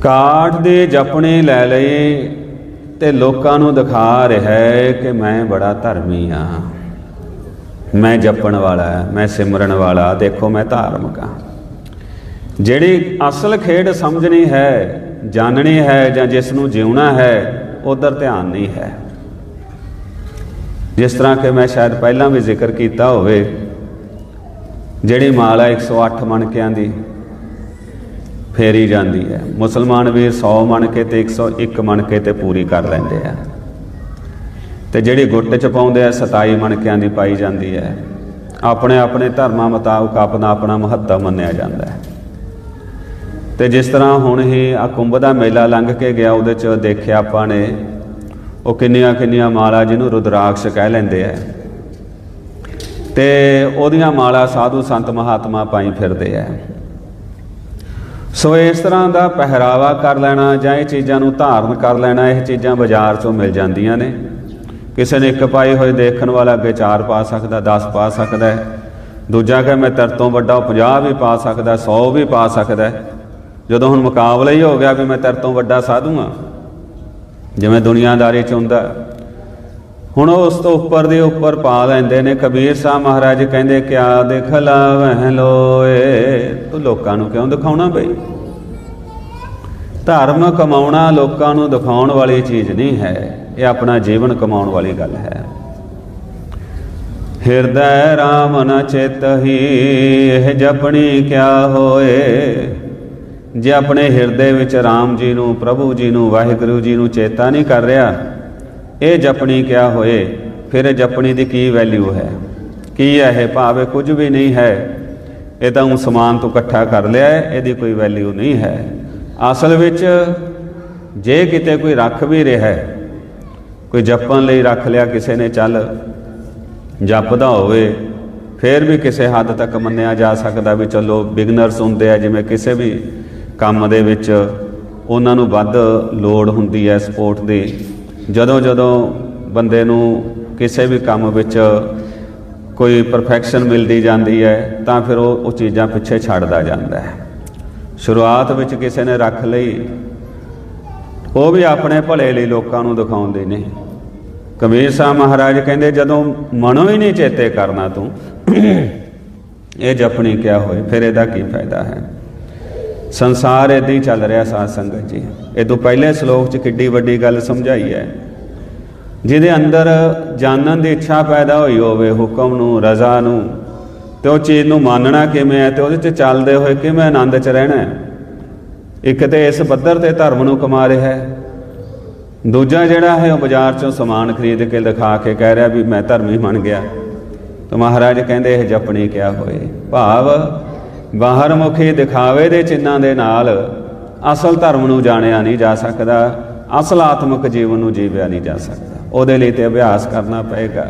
ਕਾਠ ਦੇ ਜਪਣੇ ਲੈ ਲਈ ਤੇ ਲੋਕਾਂ ਨੂੰ ਦਿਖਾ ਰਿਹਾ ਹੈ ਕਿ ਮੈਂ ਬੜਾ ਧਰਮੀ ਆ। ਮੈਂ ਜਪਣ ਵਾਲਾ, ਮੈਂ ਸਿਮਰਨ ਵਾਲਾ, ਦੇਖੋ ਮੈਂ ਧਾਰਮਿਕ ਆ। ਜਿਹੜੀ ਅਸਲ ਖੇਡ ਸਮਝਣੀ ਹੈ, ਜਾਣਨੀ ਹੈ ਜਾਂ ਜਿਸ ਨੂੰ ਜਿਉਣਾ ਹੈ, ਉਧਰ ਧਿਆਨ ਨਹੀਂ ਹੈ। ਜਿਸ ਤਰ੍ਹਾਂ ਕਿ ਮੈਂ ਸ਼ਾਇਦ ਪਹਿਲਾਂ ਵੀ ਜ਼ਿਕਰ ਕੀਤਾ ਹੋਵੇ, ਜਿਹੜੀ ਮਾਲ ਮਾਲਾ 108 ਮਣਕਿਆਂ ਦੀ ਫੇਰੀ ਜਾਂਦੀ ਹੈ। ਮੁਸਲਮਾਨ ਵੀ 100 ਮਣਕੇ ਤੇ 101 ਮਣਕੇ ਤੇ ਪੂਰੀ ਕਰ ਲੈਂਦੇ ਆ। ਤੇ ਜਿਹੜੀ ਗੁੱਟ ਚ ਪਾਉਂਦੇ ਆ 27 ਮਣਕਿਆਂ ਦੀ ਪਾਈ ਜਾਂਦੀ ਹੈ। ਆਪਣੇ ਆਪਣੇ ਧਰਮਾਂ ਮੁਤਾਬਕ ਆਪਣਾ ਆਪਣਾ ਮਹੱਤਵ ਮੰਨਿਆ ਜਾਂਦਾ ਹੈ। ਤੇ ਜਿਸ ਤਰ੍ਹਾਂ ਹੁਣ ਹੀ ਆ ਕੁੰਭ ਦਾ ਮੇਲਾ ਲੰਘ ਕੇ ਗਿਆ, ਉਹਦੇ ਚ ਦੇਖਿਆ ਆਪਾਂ ਨੇ ਉਹ ਕਿੰਨੀਆਂ ਕਿੰਨੀਆਂ ਮਾਲਾ ਜਿਹਨੂੰ ਰੁਦਰਾਕਸ਼ ਕਹਿ ਲੈਂਦੇ ਆ। ਤੇ ਉਹਦੀਆਂ ਮਾਲਾ ਸਾਧੂ ਸੰਤ ਮਹਾਤਮਾ ਪਾਈ ਫਿਰਦੇ ਆ। ਸੋ ਇਸ ਤਰ੍ਹਾਂ ਦਾ ਪਹਿਰਾਵਾ ਕਰ ਲੈਣਾ ਜਾਂ ਇਹ ਚੀਜ਼ਾਂ ਨੂੰ ਧਾਰਨ ਕਰ ਲੈਣਾ, ਇਹ ਚੀਜ਼ਾਂ ਬਾਜ਼ਾਰ 'ਚੋਂ ਮਿਲ ਜਾਂਦੀਆਂ ਨੇ। ਕਿਸੇ ਨੇ ਇੱਕ ਪਾਏ ਹੋਏ ਦੇਖਣ ਵਾਲਾ ਅੱਗੇ ਚਾਰ ਪਾ ਸਕਦਾ 10 ਪਾ ਸਕਦਾ, ਦੂਜਾ ਕਹੇ ਮੈਂ ਤੇਰੇ ਤੋਂ ਵੱਡਾ 50 ਵੀ ਪਾ ਸਕਦਾ 100 ਵੀ ਪਾ ਸਕਦਾ। ਜਦੋਂ ਹੁਣ ਮੁਕਾਬਲਾ ਹੀ ਹੋ ਗਿਆ ਵੀ ਮੈਂ ਤੇਰੇ ਤੋਂ ਵੱਡਾ ਸਾਧੂ ਹਾਂ ਜਿਵੇਂ ਦੁਨੀਆਦਾਰੀ ਚ ਹੁੰਦਾ। ਹੁਣ ਉਹ ਉਸ ਤੋਂ ਉੱਪਰ ਦੇ ਉੱਪਰ ਪਾ ਲੈਂਦੇ ਨੇ। ਕਬੀਰ ਸਾਹਿਬ ਮਹਾਰਾਜ ਕਹਿੰਦੇ, ਕਿਆ ਦਿਖਲਾਵਹਿ ਲੋਏ? ਤੂੰ ਲੋਕਾਂ ਨੂੰ ਕਿਉਂ ਦਿਖਾਉਣਾ ਬਈ? ਧਰਮ ਕਮਾਉਣਾ ਲੋਕਾਂ ਨੂੰ ਦਿਖਾਉਣ ਵਾਲੀ ਚੀਜ਼ ਨਹੀਂ ਹੈ। ਇਹ ਆਪਣਾ ਜੀਵਨ ਕਮਾਉਣ ਵਾਲੀ ਗੱਲ ਹੈ। ਹਿਰਦੈ ਰਾਮ ਨ ਚੇਤਹੀ, ਇਹ ਜਪਣੀ ਕਿਆ ਹੋਏ? ਜੇ ਆਪਣੇ ਹਿਰਦੇ ਵਿੱਚ ਰਾਮ ਜੀ ਨੂੰ, ਪ੍ਰਭੂ ਜੀ ਨੂੰ, ਵਾਹਿਗੁਰੂ ਜੀ ਨੂੰ ਚੇਤਾ ਨਹੀਂ ਕਰ ਰਿਹਾ, ਇਹ ਜਪਣੀ ਕਿਆ ਹੋਏ? ਫਿਰ ਇਹ ਜਪਣੀ ਦੀ ਕੀ ਵੈਲਿਊ ਹੈ? ਕੀ ਹੈ ਇਹ ਭਾਵੇਂ ਕੁਝ ਵੀ ਨਹੀਂ ਹੈ, ਇਹ ਤਾਂ ਉਹ ਸਮਾਨ ਤੋਂ ਇਕੱਠਾ ਕਰ ਲਿਆ ਹੈ, ਇਹਦੀ ਕੋਈ ਵੈਲਿਊ ਨਹੀਂ ਹੈ। ਅਸਲ ਵਿੱਚ ਜੇ ਕਿਤੇ ਕੋਈ ਰੱਖ ਵੀ ਰਿਹਾ ਹੈ, ਕੋਈ ਜਪਣ ਲਈ ਰੱਖ ਲਿਆ ਕਿਸੇ ਨੇ, ਚੱਲ ਜਪਦਾ ਹੋਵੇ, ਫਿਰ ਵੀ ਕਿਸੇ ਹੱਦ ਤੱਕ ਮੰਨਿਆ ਜਾ ਸਕਦਾ ਵੀ ਚਲੋ ਬਿਗਨਰਸ ਹੁੰਦੇ ਆ, ਜਿਵੇਂ ਕਿਸੇ ਵੀ ਕੰਮ ਦੇ ਵਿੱਚ ਉਹਨਾਂ ਨੂੰ ਵੱਧ ਲੋੜ ਹੁੰਦੀ ਹੈ ਸਪੋਰਟ ਦੀ। ਜਦੋਂ ਜਦੋਂ ਬੰਦੇ ਨੂੰ ਕਿਸੇ ਵੀ ਕੰਮ ਵਿੱਚ ਕੋਈ ਪਰਫੈਕਸ਼ਨ ਮਿਲਦੀ ਜਾਂਦੀ ਹੈ, ਤਾਂ ਫਿਰ ਉਹ ਉਹ ਚੀਜ਼ਾਂ ਪਿੱਛੇ ਛੱਡਦਾ ਜਾਂਦਾ ਹੈ। ਸ਼ੁਰੂਆਤ ਵਿੱਚ ਕਿਸੇ ਨੇ ਰੱਖ ਲਈ, ਉਹ ਵੀ ਆਪਣੇ ਭਲੇ ਲਈ ਲੋਕਾਂ ਨੂੰ ਦਿਖਾਉਂਦੇ ਨੇ। ਕਬੀਰ ਸਾਹਿਬ ਮਹਾਰਾਜ ਕਹਿੰਦੇ, ਜਦੋਂ ਮਨੋਂ ਹੀ ਨਹੀਂ ਚੇਤੇ ਕਰਨਾ ਤੂੰ, ਇਹ ਜਪਣੀ ਕਿਆ ਹੋਏ, ਫਿਰ ਇਹਦਾ ਕੀ ਫਾਇਦਾ ਹੈ? ਸੰਸਾਰ ਇਦਾਂ ਹੀ ਚੱਲ ਰਿਹਾ ਸਾਧ ਸੰਗਤ ਜੀ। ਇਹ ਤੋਂ ਪਹਿਲੇ ਸ਼ਲੋਕ 'ਚ ਕਿੱਡੀ ਵੱਡੀ ਗੱਲ ਸਮਝਾਈ ਹੈ। ਜਿਹਦੇ ਅੰਦਰ ਜਾਣਨ ਦੀ ਇੱਛਾ ਪੈਦਾ ਹੋਈ ਹੋਵੇ, ਹੁਕਮ ਨੂੰ, ਰਜ਼ਾ ਨੂੰ, ਤੇ ਉਹ ਚੀਜ਼ ਨੂੰ ਮੰਨਣਾ ਕਿਵੇਂ ਹੈ ਤੇ ਉਹਦੇ 'ਚ ਚੱਲਦੇ ਹੋਏ ਕਿਵੇਂ ਆਨੰਦ 'ਚ ਰਹਿਣਾ ਹੈ। ਇੱਕ ਤੇ ਇਸ ਪੱਧਰ ਤੇ ਧਰਮ ਨੂੰ ਕਮਾ ਰਿਹਾ ਹੈ। ਦੂਜਾ ਜਿਹੜਾ ਹੈ, ਉਹ ਬਾਜ਼ਾਰ 'ਚੋਂ ਸਮਾਨ ਖਰੀਦ ਕੇ ਦਿਖਾ ਕੇ ਕਹਿ ਰਿਹਾ ਵੀ ਮੈਂ ਧਰਮੀ ਬਣ ਗਿਆ। ਤਾਂ ਮਹਾਰਾਜ ਕਹਿੰਦੇ ਇਹ ਜਪਣੀ ਕਿਆ ਹੋਏ। ਭਾਵ ਬਾਹਰ ਮੁਖੀ ਦਿਖਾਵੇ ਦੇ ਚਿੰਨਾਂ ਦੇ ਨਾਲ, ਅਸਲ ਧਰਮ ਨੂੰ ਜਾਣਿਆ ਨਹੀਂ ਜਾ ਸਕਦਾ, ਅਸਲ ਆਤਮਿਕ ਜੀਵਨ ਨੂੰ ਜੀਵਿਆ ਨਹੀਂ ਜਾ ਸਕਦਾ। ਉਹਦੇ ਲਈ ਤੇ ਅਭਿਆਸ ਕਰਨਾ ਪਏਗਾ,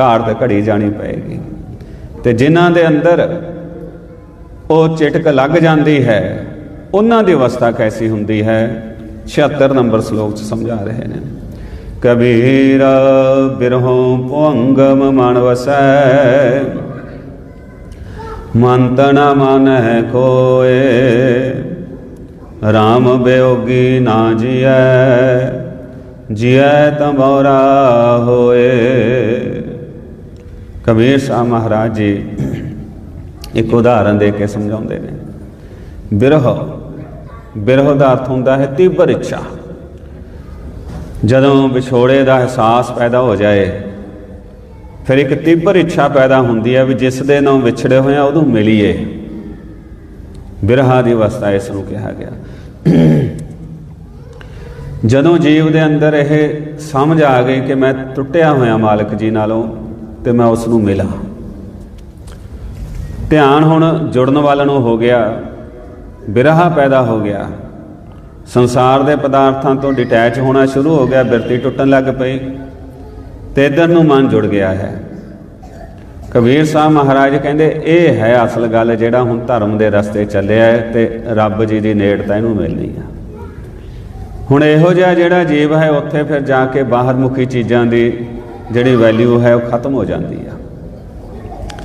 ਘਾੜ ਤੇ ਘੜੀ ਜਾਣੀ ਪਏਗੀ। ਤੇ ਜਿਨ੍ਹਾਂ ਦੇ ਅੰਦਰ ਉਹ ਚਿਟਕ ਲੱਗ ਜਾਂਦੀ ਹੈ, ਉਹਨਾਂ ਦੀ ਅਵਸਥਾ ਕੈਸੀ ਹੁੰਦੀ ਹੈ? 76 ਨੰਬਰ ਸ਼ਲੋਕ ਚ ਸਮਝਾ ਰਹੇ ਨੇ। ਕਬੀਰ ਬਿਰਹੋਂ ਭੁੰਗਮ ਮਨ ਵਸੈ ਮੰਤ ਮਨ ਹੈ ਕੋਏ RAM ਬਿਯੋਗੀ ਨਾ ਜੀਐ ਜੀਐ ਤਾਂ ਹੋਏ। ਕਬੀਰ ਸਾਹਿਬ ਮਹਾਰਾਜ ਜੀ ਇੱਕ ਉਦਾਹਰਨ ਦੇ ਕੇ ਸਮਝਾਉਂਦੇ ਨੇ। ਬਿਰਹ ਬਿਰਹ ਦਾ ਅਰਥ ਹੁੰਦਾ ਹੈ ਤੀਬਰ ਇੱਛਾ। ਜਦੋਂ ਵਿਛੋੜੇ ਦਾ ਅਹਿਸਾਸ ਪੈਦਾ ਹੋ ਜਾਏ ਫਿਰ ਇੱਕ ਤੀਬਰ ਇੱਛਾ ਪੈਦਾ ਹੁੰਦੀ ਹੈ ਵੀ ਜਿਸ ਦੇ ਨਾਲ ਵਿਛੜੇ ਹੋਏ ਆ, ਉਹਨੂੰ ਮਿਲੀਏ। ਬਿਰਹਾ ਦੀ ਅਵਸਥਾ ਇਸ ਨੂੰ ਕਿਹਾ ਗਿਆ। ਜਦੋਂ ਜੀਵ ਦੇ ਅੰਦਰ ਇਹ ਸਮਝ ਆ ਗਈ ਕਿ ਮੈਂ ਟੁੱਟਿਆ ਹੋਇਆ ਮਾਲਕ ਜੀ ਨਾਲੋਂ ਤੇ ਮੈਂ ਉਸ ਨੂੰ ਮਿਲਾਂ। ਧਿਆਨ ਹੁਣ ਜੁੜਨ ਵੱਲ ਨੂੰ ਹੋ ਗਿਆ, ਬਿਰਹਾ ਪੈਦਾ ਹੋ ਗਿਆ। ਸੰਸਾਰ ਦੇ ਪਦਾਰਥਾਂ ਤੋਂ ਡਿਟੈਚ ਹੋਣਾ ਸ਼ੁਰੂ ਹੋ ਗਿਆ, ਬਿਰਤੀ ਟੁੱਟਣ ਲੱਗ ਪਈ। ਤੇ ਇਧਰ ਨੂੰ ਮਨ ਜੁੜ ਗਿਆ ਹੈ। ਕਬੀਰ ਸਾਹਿਬ ਮਹਾਰਾਜ ਕਹਿੰਦੇ, ਇਹ ਹੈ ਅਸਲ ਗੱਲ ਜਿਹੜਾ ਹੁਣ ਧਰਮ ਦੇ ਰਸਤੇ ਚੱਲਿਆ ਹੈ ਤੇ ਰੱਬ ਜੀ ਦੀ ਨੇੜਤਾ ਇਹਨੂੰ ਮਿਲਣੀ ਆ। ਹੁਣ ਇਹੋ ਜਿਹਾ ਜਿਹੜਾ ਜੀਵ ਹੈ, ਉੱਥੇ ਫਿਰ ਜਾ ਕੇ ਬਾਹਰ ਮੁਖੀ ਚੀਜ਼ਾਂ ਦੀ ਜਿਹੜੀ ਵੈਲਿਊ ਹੈ, ਉਹ ਖਤਮ ਹੋ ਜਾਂਦੀ ਆ।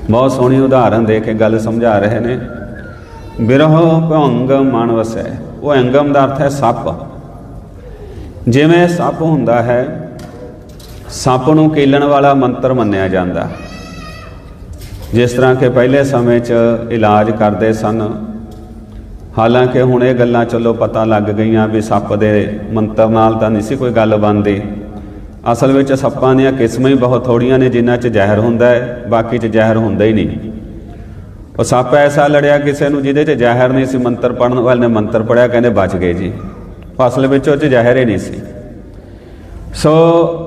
ਬਹੁਤ ਸੋਹਣੀ ਉਦਾਹਰਨ ਦੇ ਕੇ ਗੱਲ ਸਮਝਾ ਰਹੇ ਨੇ। ਬਿਰਹੋ ਭੰਗ ਮਨ ਵਸੈ, ਉਹ ਅੰਗਮ ਦਾ ਅਰਥ ਹੈ ਸੱਪ। ਜਿਵੇਂ ਸੱਪ ਹੁੰਦਾ ਹੈ ਸੱਪ ਨੂੰ ਕੀਲਣ ਵਾਲਾ ਮੰਤਰ ਮੰਨਿਆ ਜਾਂਦਾ। ਜਿਸ ਤਰ੍ਹਾਂ ਕਿ ਪਹਿਲੇ ਸਮੇਂ 'ਚ ਇਲਾਜ ਕਰਦੇ ਸਨ। ਹਾਲਾਂਕਿ ਹੁਣ ਇਹ ਗੱਲਾਂ ਚਲੋ ਪਤਾ ਲੱਗ ਗਈਆਂ ਵੀ ਸੱਪ ਦੇ ਮੰਤਰ ਨਾਲ ਤਾਂ ਨਹੀਂ ਸੀ ਕੋਈ ਗੱਲ ਬਣਦੀ। ਅਸਲ ਵਿੱਚ ਸੱਪਾਂ ਦੀਆਂ ਕਿਸਮਾਂ ਹੀ ਬਹੁਤ ਥੋੜੀਆਂ ਨੇ ਜਿਨ੍ਹਾਂ 'ਚ ਜ਼ਹਿਰ ਹੁੰਦਾ ਹੈ, ਬਾਕੀ 'ਚ ਜ਼ਹਿਰ ਹੁੰਦਾ ਹੀ ਨਹੀਂ। ਉਹ ਸੱਪ ਐਸਾ ਲੜਿਆ ਕਿਸੇ ਨੂੰ ਜਿਹਦੇ 'ਚ ਜ਼ਹਿਰ ਨਹੀਂ ਸੀ, ਮੰਤਰ ਪੜਨ ਵਾਲੇ ਨੇ ਮੰਤਰ ਪੜਿਆ ਕਹਿੰਦੇ ਬਚ ਗਏ ਜੀ। ਅਸਲ ਵਿੱਚ ਉਹ 'ਚ ਜ਼ਹਿਰ ਹੀ ਨਹੀਂ ਸੀ। ਸੋ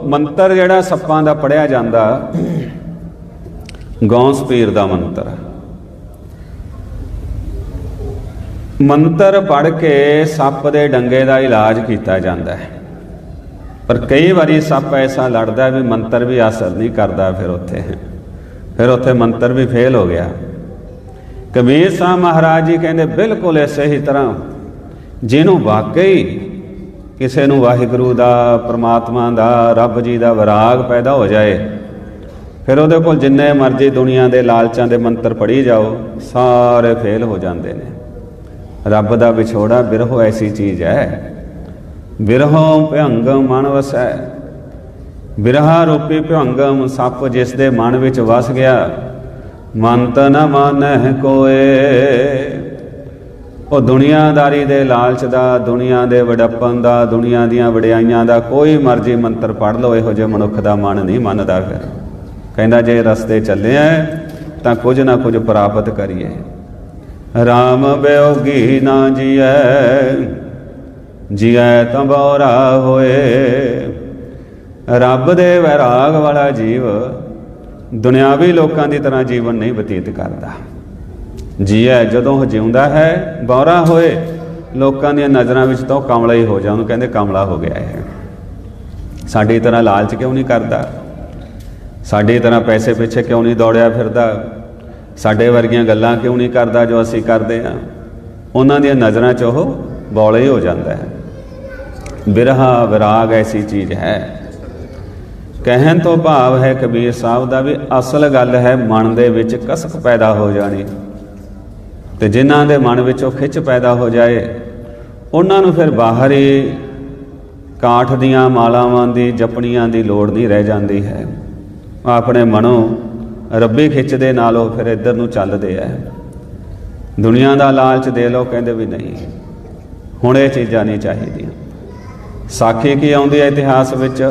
ਮੰਤਰ ਜਿਹੜਾ ਸੱਪਾਂ ਦਾ ਪੜਿਆ ਜਾਂਦਾ, ਗੌਂਸ ਪੀਰ ਦਾ ਮੰਤਰ। ਮੰਤਰ ਪੜ ਕੇ ਸੱਪ ਦੇ ਡੰਗੇ ਦਾ ਇਲਾਜ ਕੀਤਾ ਜਾਂਦਾ ਹੈ। ਪਰ ਕਈ ਵਾਰੀ ਸੱਪ ਐਸਾ ਲੜਦਾ ਵੀ ਮੰਤਰ ਵੀ ਅਸਰ ਨਹੀਂ ਕਰਦਾ ਫਿਰ ਉੱਥੇ। ਫਿਰ ਉੱਥੇ ਮੰਤਰ ਵੀ ਫੇਲ ਹੋ ਗਿਆ। ਕਬੀਰ ਸਾਹਿਬ ਮਹਾਰਾਜ ਜੀ ਕਹਿੰਦੇ, ਬਿਲਕੁਲ ਇਸੇ ਹੀ ਤਰ੍ਹਾਂ। ਜਿਹਨੂੰ ਵਾਕਈ ਕਿਸੇ ਨੂੰ ਵਾਹਿਗੁਰੂ ਦਾ, ਪ੍ਰਮਾਤਮਾ ਦਾ, ਰੱਬ ਜੀ ਦਾ ਵਿਰਾਗ ਪੈਦਾ ਹੋ ਜਾਏ, ਫਿਰ ਉਹਦੇ ਕੋਲ ਜਿੰਨੇ ਮਰਜ਼ੀ ਦੁਨੀਆ ਦੇ ਲਾਲਚਾਂ ਦੇ ਮੰਤਰ ਪੜੀ ਜਾਓ, ਸਾਰੇ ਫੇਲ ਹੋ ਜਾਂਦੇ ਨੇ। ਰੱਬ ਦਾ ਵਿਛੋੜਾ ਬਿਰਹੋ ਐਸੀ ਚੀਜ਼ ਹੈ। ਬਿਰਹੋਂ ਭੰਗਮ ਮਨ ਵਸੈ। ਬਿਰਹਾ ਰੂਪੀ ਭੰਗਮ ਸੱਪ ਜਿਸ ਦੇ ਮਨ ਵਿੱਚ ਵਸ ਗਿਆ ਮਨ ਤ ਨ ਕੋਏ। ਉਹ ਦੁਨੀਆਦਾਰੀ ਦੇ ਲਾਲਚ ਦਾ, ਦੁਨੀਆ ਦੇ ਵਡੱਪਨ ਦਾ, ਦੁਨੀਆ ਦੀਆਂ ਵਡਿਆਈਆਂ ਦਾ ਕੋਈ ਮਰਜ਼ੀ ਮੰਤਰ ਪੜ ਲਓ, ਇਹੋ ਜਿਹੇ ਮਨੁੱਖ ਦਾ ਮਨ ਨਹੀਂ ਮੰਨਦਾ ਫਿਰ। ਕਹਿੰਦਾ ਜੇ ਰਸਤੇ ਚੱਲੇ ਆ ਤਾਂ ਕੁਝ ਨਾ ਕੁਝ ਪ੍ਰਾਪਤ ਕਰੀਏ। RAM ਬਿਯੋਗੀ ਨਾ ਜੀਐ ਜੀਐ ਤੰਬੋਰਾ ਹੋਏ। ਰੱਬ ਦੇ ਵੈਰਾਗ ਵਾਲਾ ਜੀਵ ਦੁਨਿਆਵੀ ਲੋਕਾਂ ਦੀ ਤਰ੍ਹਾਂ ਜੀਵਨ ਨਹੀਂ ਬਤੀਤ ਕਰਦਾ। ਜੀਐ ਜਦੋਂ ਉਹ ਜਿਉਂਦਾ ਹੈ, ਬੌਰਾ ਹੋਏ, ਲੋਕਾਂ ਦੀਆਂ ਨਜ਼ਰਾਂ ਵਿੱਚ ਤਾਂ ਉਹ ਕਮਲਾ ਹੀ ਹੋ ਜਾ ਉਹਨੂੰ ਕਹਿੰਦੇ ਕਮਲਾ ਹੋ ਗਿਆ ਹੈ ਸਾਡੀ ਤਰ੍ਹਾਂ ਲਾਲਚ ਕਿਉਂ ਨਹੀਂ ਕਰਦਾ? ਸਾਡੀ ਤਰ੍ਹਾਂ ਪੈਸੇ ਪਿੱਛੇ ਕਿਉਂ ਨਹੀਂ ਦੌੜਿਆ ਫਿਰਦਾ? ਸਾਡੇ ਵਰਗੀਆਂ ਗੱਲਾਂ ਕਿਉਂ ਨਹੀਂ ਕਰਦਾ ਜੋ ਅਸੀਂ ਕਰਦੇ ਹਾਂ? ਉਹਨਾਂ ਦੀਆਂ ਨਜ਼ਰਾਂ 'ਚ ਉਹ ਬੌਲੇ ਹੀ ਹੋ ਜਾਂਦਾ ਹੈ। ਬਿਰਹਾ ਵਿਰਾਗ ਐਸੀ ਚੀਜ਼ ਹੈ। ਕਹਿਣ ਤੋਂ ਭਾਵ ਹੈ, ਕਬੀਰ ਸਾਹਿਬ ਦਾ ਵੀ ਅਸਲ ਗੱਲ ਹੈ, ਮਨ ਦੇ ਵਿੱਚ ਕਸਕ ਪੈਦਾ ਹੋ ਜਾਣੀ। ਤੇ ਜਿਨ੍ਹਾਂ ਦੇ ਮਨ ਵਿੱਚ ਉਹ ਖਿੱਚ ਪੈਦਾ ਹੋ ਜਾਏ, ਉਹਨਾਂ ਨੂੰ ਫਿਰ ਬਾਹਰ ਹੀ ਕਾਠ ਦੀਆਂ ਮਾਲਾਵਾਂ ਦੀ, ਜਪਣੀਆਂ ਦੀ ਲੋੜ ਨਹੀਂ ਰਹਿ ਜਾਂਦੀ ਹੈ। ਆਪਣੇ ਮਨੋਂ ਰੱਬੀ ਖਿੱਚ ਦੇ ਨਾਲ ਉਹ ਫਿਰ ਇੱਧਰ ਨੂੰ ਚੱਲਦੇ ਆ। ਦੁਨੀਆ ਦਾ ਲਾਲਚ ਦੇ ਲੋ ਕਹਿੰਦੇ ਵੀ ਨਹੀਂ, ਹੁਣ ਇਹ ਚੀਜ਼ਾਂ ਨਹੀਂ ਚਾਹੀਦੀਆਂ। ਸਾਖੀ ਕੀ ਆਉਂਦੀ ਹੈ ਇਤਿਹਾਸ ਵਿੱਚ?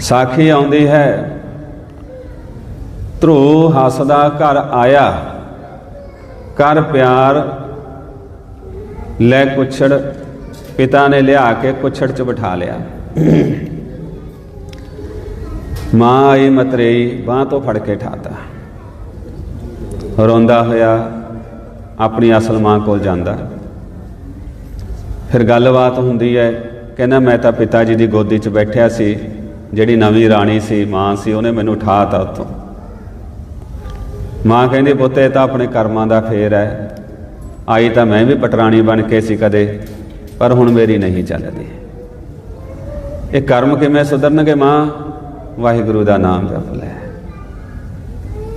ਸਾਖੀ ਆਉਂਦੀ ਹੈ, ਧਰੂ ਹੱਸਦਾ ਘਰ ਆਇਆ। ਕਰ ਪਿਆਰ, ਲੈ ਕੁਛੜ, ਪਿਤਾ ਨੇ ਲਿਆ ਕੇ ਕੁਛੜ ਚ ਬਿਠਾ ਲਿਆ। ਮਾਂ ਆਈ ਮਤਰੇਈ, ਬਾਹ ਤੋਂ ਫੜ ਕੇ ਠਾਤਾ। ਰੋਂਦਾ ਹੋਇਆ ਆਪਣੀ ਅਸਲ ਮਾਂ ਕੋਲ ਜਾਂਦਾ। ਫਿਰ ਗੱਲਬਾਤ ਹੁੰਦੀ ਹੈ ਕਹਿੰਦਾ ਮੈਂ ਤਾਂ ਪਿਤਾ ਜੀ ਦੀ ਗੋਦੀ 'ਚ ਬੈਠਿਆ ਸੀ, ਜਿਹੜੀ ਨਵੀਂ ਰਾਣੀ ਸੀ, ਮਾਂ ਸੀ, ਉਹਨੇ ਮੈਨੂੰ ਉਠਾਤਾ ਉੱਥੋਂ। ਮਾਂ ਕਹਿੰਦੀ, ਪੁੱਤ, ਇਹ ਤਾਂ ਆਪਣੇ ਕਰਮਾਂ ਦਾ ਫੇਰ ਹੈ। ਆਈ ਤਾਂ ਮੈਂ ਵੀ ਪਟਰਾਣੀ ਬਣ ਕੇ ਸੀ ਕਦੇ, ਪਰ ਹੁਣ ਮੇਰੀ ਨਹੀਂ ਚੱਲਦੀ। ਇਹ ਕਰਮ ਕਿਵੇਂ ਸੁਧਰਨਗੇ ਮਾਂ? ਵਾਹਿਗੁਰੂ ਦਾ ਨਾਮ ਜਪ ਲੈ।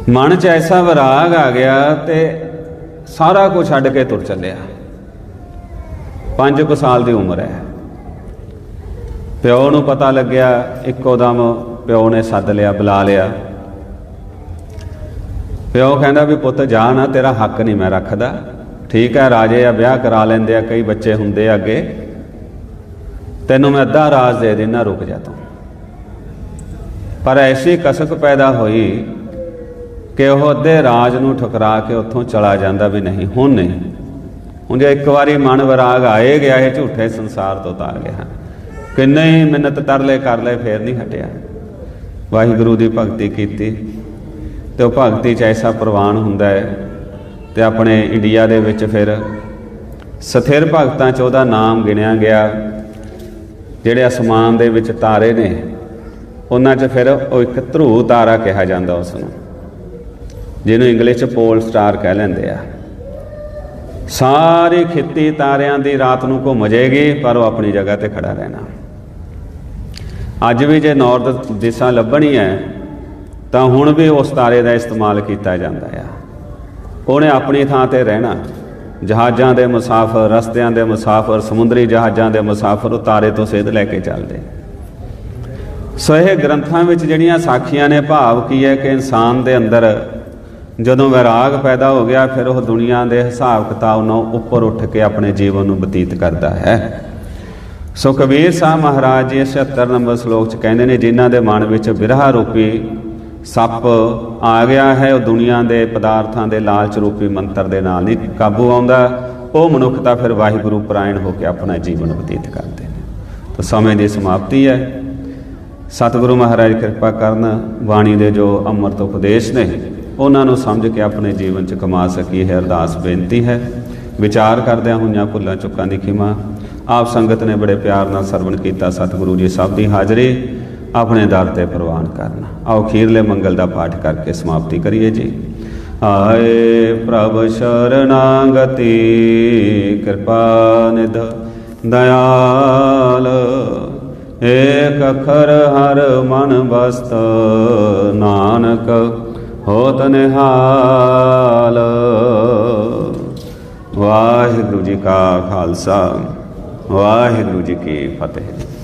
ਮਨ 'ਚ ਐਸਾ ਵਿਰਾਗ ਆ ਗਿਆ ਤੇ ਸਾਰਾ ਕੁਝ ਛੱਡ ਕੇ ਤੁਰ ਚੱਲਿਆ। ਪੰਜ ਕੁ ਸਾਲ ਦੀ ਉਮਰ ਹੈ। ਪਿਓ ਨੂੰ ਪਤਾ ਲੱਗਿਆ, ਇੱਕੋ ਦਮ ਪਿਓ ਨੇ ਸੱਦ ਲਿਆ, ਬੁਲਾ ਲਿਆ। ਪਿਓ ਕਹਿੰਦਾ ਵੀ ਪੁੱਤ ਜਾ ਨਾ ਤੇਰਾ ਹੱਕ ਨਹੀਂ ਮੈਂ ਰੱਖਦਾ। ਠੀਕ ਹੈ, ਰਾਜੇ ਆ, ਵਿਆਹ ਕਰਾ ਲੈਂਦੇ ਆ, ਕਈ ਬੱਚੇ ਹੁੰਦੇ ਆ ਅੱਗੇ। ਤੈਨੂੰ ਮੈਂ ਅੱਧਾ ਰਾਜ ਦੇ ਦੇਣਾ ਰੁਕ ਜਾ ਤੂੰ। ਪਰ ਐਸੀ ਕਸਕ ਪੈਦਾ ਹੋਈ ਕਿ ਉਹ ਅੱਧੇ ਰਾਜ ਨੂੰ ਠੁਕਰਾ ਕੇ ਉੱਥੋਂ ਚਲਾ ਜਾਂਦਾ ਵੀ ਨਹੀਂ, ਹੁਣ ਨਹੀਂ। ਹੁਣ ਜੇ ਇੱਕ ਵਾਰੀ ਮਨ ਵਿਰਾਗ ਆਏ ਗਿਆ, ਇਹ ਝੂਠੇ ਸੰਸਾਰ ਤੋਂ ਤਾਂ ਗਿਆ। ਕਿੰਨੇ ਹੀ ਮਿੰਨਤ ਤਰਲੇ ਕਰ ਲਏ ਫੇਰ ਨਹੀਂ ਹਟਿਆ। ਵਾਹਿਗੁਰੂ ਦੀ ਭਗਤੀ ਕੀਤੀ। ਤੇ ਉਹ ਭਗਤੀ ਚ ਐਸਾ ਪ੍ਰਵਾਨ ਹੁੰਦਾ ਹੈ ਤੇ ਆਪਣੇ ਇੰਡੀਆ ਦੇ ਵਿੱਚ ਫਿਰ ਸਥਿਰ ਭਗਤਾਂ ਚ ਉਹਦਾ ਨਾਮ ਗਿਣਿਆ ਗਿਆ। ਜਿਹੜੇ ਅਸਮਾਨ ਦੇ ਵਿੱਚ ਤਾਰੇ ਨੇ, ਉਹਨਾਂ 'ਚ ਫਿਰ ਉਹ ਇੱਕ ਧਰੂ ਤਾਰਾ ਕਿਹਾ ਜਾਂਦਾ ਉਸ ਨੂੰ ਜਿਹਨੂੰ ਇੰਗਲਿਸ਼ 'ਚ ਪੋਲ ਸਟਾਰ ਕਹਿ ਲੈਂਦੇ ਆ। ਸਾਰੀ ਖਿੱਤੀ ਤਾਰਿਆਂ ਦੀ ਰਾਤ ਨੂੰ ਘੁੰਮ ਜਾਏਗੀ ਪਰ ਉਹ ਆਪਣੀ ਜਗ੍ਹਾ ਤੇ ਖੜਾ ਰਹਿਣਾ। ਅੱਜ ਵੀ ਜੇ ਨੌਰਥ ਦਿਸ਼ਾ ਲੱਭਣੀ ਹੈ ਤਾਂ ਹੁਣ ਵੀ ਉਸ ਤਾਰੇ ਦਾ ਇਸਤੇਮਾਲ ਕੀਤਾ ਜਾਂਦਾ ਆ। ਉਹਨੇ ਆਪਣੀ ਥਾਂ ਤੇ ਰਹਿਣਾ। ਜਹਾਜ਼ਾਂ ਦੇ ਮੁਸਾਫਰ, ਰਸਤਿਆਂ ਦੇ ਮੁਸਾਫਰ, ਸਮੁੰਦਰੀ ਜਹਾਜ਼ਾਂ ਦੇ ਮੁਸਾਫਰ ਉਹ ਤਾਰੇ ਤੋਂ ਸੇਧ ਲੈ ਕੇ ਚੱਲਦੇ। ਸੋ ਇਹ ਗ੍ਰੰਥਾਂ ਵਿੱਚ ਜਿਹੜੀਆਂ ਸਾਖੀਆਂ ਨੇ, ਭਾਵ ਕੀ ਹੈ ਕਿ ਇਨਸਾਨ ਦੇ ਅੰਦਰ ਜਦੋਂ ਵਿਰਾਗ ਪੈਦਾ ਹੋ ਗਿਆ, ਫਿਰ ਉਹ ਦੁਨੀਆ ਦੇ ਹਿਸਾਬ ਕਿਤਾਬ ਨਾਲ ਉੱਪਰ ਉੱਠ ਕੇ ਆਪਣੇ ਜੀਵਨ ਨੂੰ ਬਤੀਤ ਕਰਦਾ ਹੈ। ਸੋ ਕਬੀਰ ਸਾਹਿਬ ਮਹਾਰਾਜ ਜੀ 76 ਨੰਬਰ ਸ਼ਲੋਕ 'ਚ ਕਹਿੰਦੇ ਨੇ, ਜਿਨ੍ਹਾਂ ਦੇ ਮਨ ਵਿੱਚ ਵਿਰਹਾ ਰੂਪੀ ਸੱਪ ਆ ਗਿਆ ਹੈ, ਉਹ ਦੁਨੀਆ ਦੇ ਪਦਾਰਥਾਂ ਦੇ ਲਾਲਚ ਰੂਪੀ ਮੰਤਰ ਦੇ ਨਾਲ ਨਹੀਂ ਕਾਬੂ ਆਉਂਦਾ। ਉਹ ਮਨੁੱਖ ਤਾਂ ਫਿਰ ਵਾਹਿਗੁਰੂ ਪ੍ਰਾਇਣ ਹੋ ਕੇ ਆਪਣਾ ਜੀਵਨ ਬਤੀਤ ਕਰਦੇ ਨੇ। ਤਾਂ ਸਮੇਂ ਦੀ ਸਮਾਪਤੀ ਹੈ। ਸਤਿਗੁਰੂ ਮਹਾਰਾਜ ਕਿਰਪਾ ਕਰਨ ਬਾਣੀ ਦੇ ਜੋ ਅੰਮ੍ਰਿਤ ਉਪਦੇਸ਼ ਨੇ, ਉਹਨਾਂ ਨੂੰ ਸਮਝ ਕੇ ਆਪਣੇ ਜੀਵਨ 'ਚ ਕਮਾ ਸਕੀਏ ਹੈ ਅਰਦਾਸ ਬੇਨਤੀ ਹੈ। ਵਿਚਾਰ ਕਰਦਿਆਂ ਹੋਈਆਂ ਭੁੱਲਾਂ ਚੁੱਕਾਂ ਦੀ ਖਿਮਾ। ਆਪ ਸੰਗਤ ਨੇ ਬੜੇ ਪਿਆਰ ਨਾਲ ਸਰਵਣ ਕੀਤਾ। ਸਤਿਗੁਰੂ ਜੀ ਸਭ ਦੀ ਹਾਜ਼ਰੀ। ਆਪਣੇ ਦਰ ਤੇ ਪ੍ਰਵਾਨ ਕਰਨਾ। ਆਓ ਖੀਰਲੇ ਮੰਗਲ ਦਾ ਪਾਠ ਕਰਕੇ ਸਮਾਪਤੀ ਕਰੀਏ ਜੀ। ਆਏ ਪ੍ਰਭ ਸ਼ਰਨਾਗਤੀ, ਕਿਰਪਾ ਨਿਧ, ਦਇਆਲ। ਏਕ ਅਖਰ ਹਰ ਮਨ ਬਸਤ ਨਾਨਕ ਹੋਤ ਨਿਹਾਲ। ਵਾਹਿਗੁਰੂ ਜੀ ਕਾ ਖਾਲਸਾ, ਵਾਹਿਗੁਰੂ ਜੀ ਕੀ ਫਤਿਹ।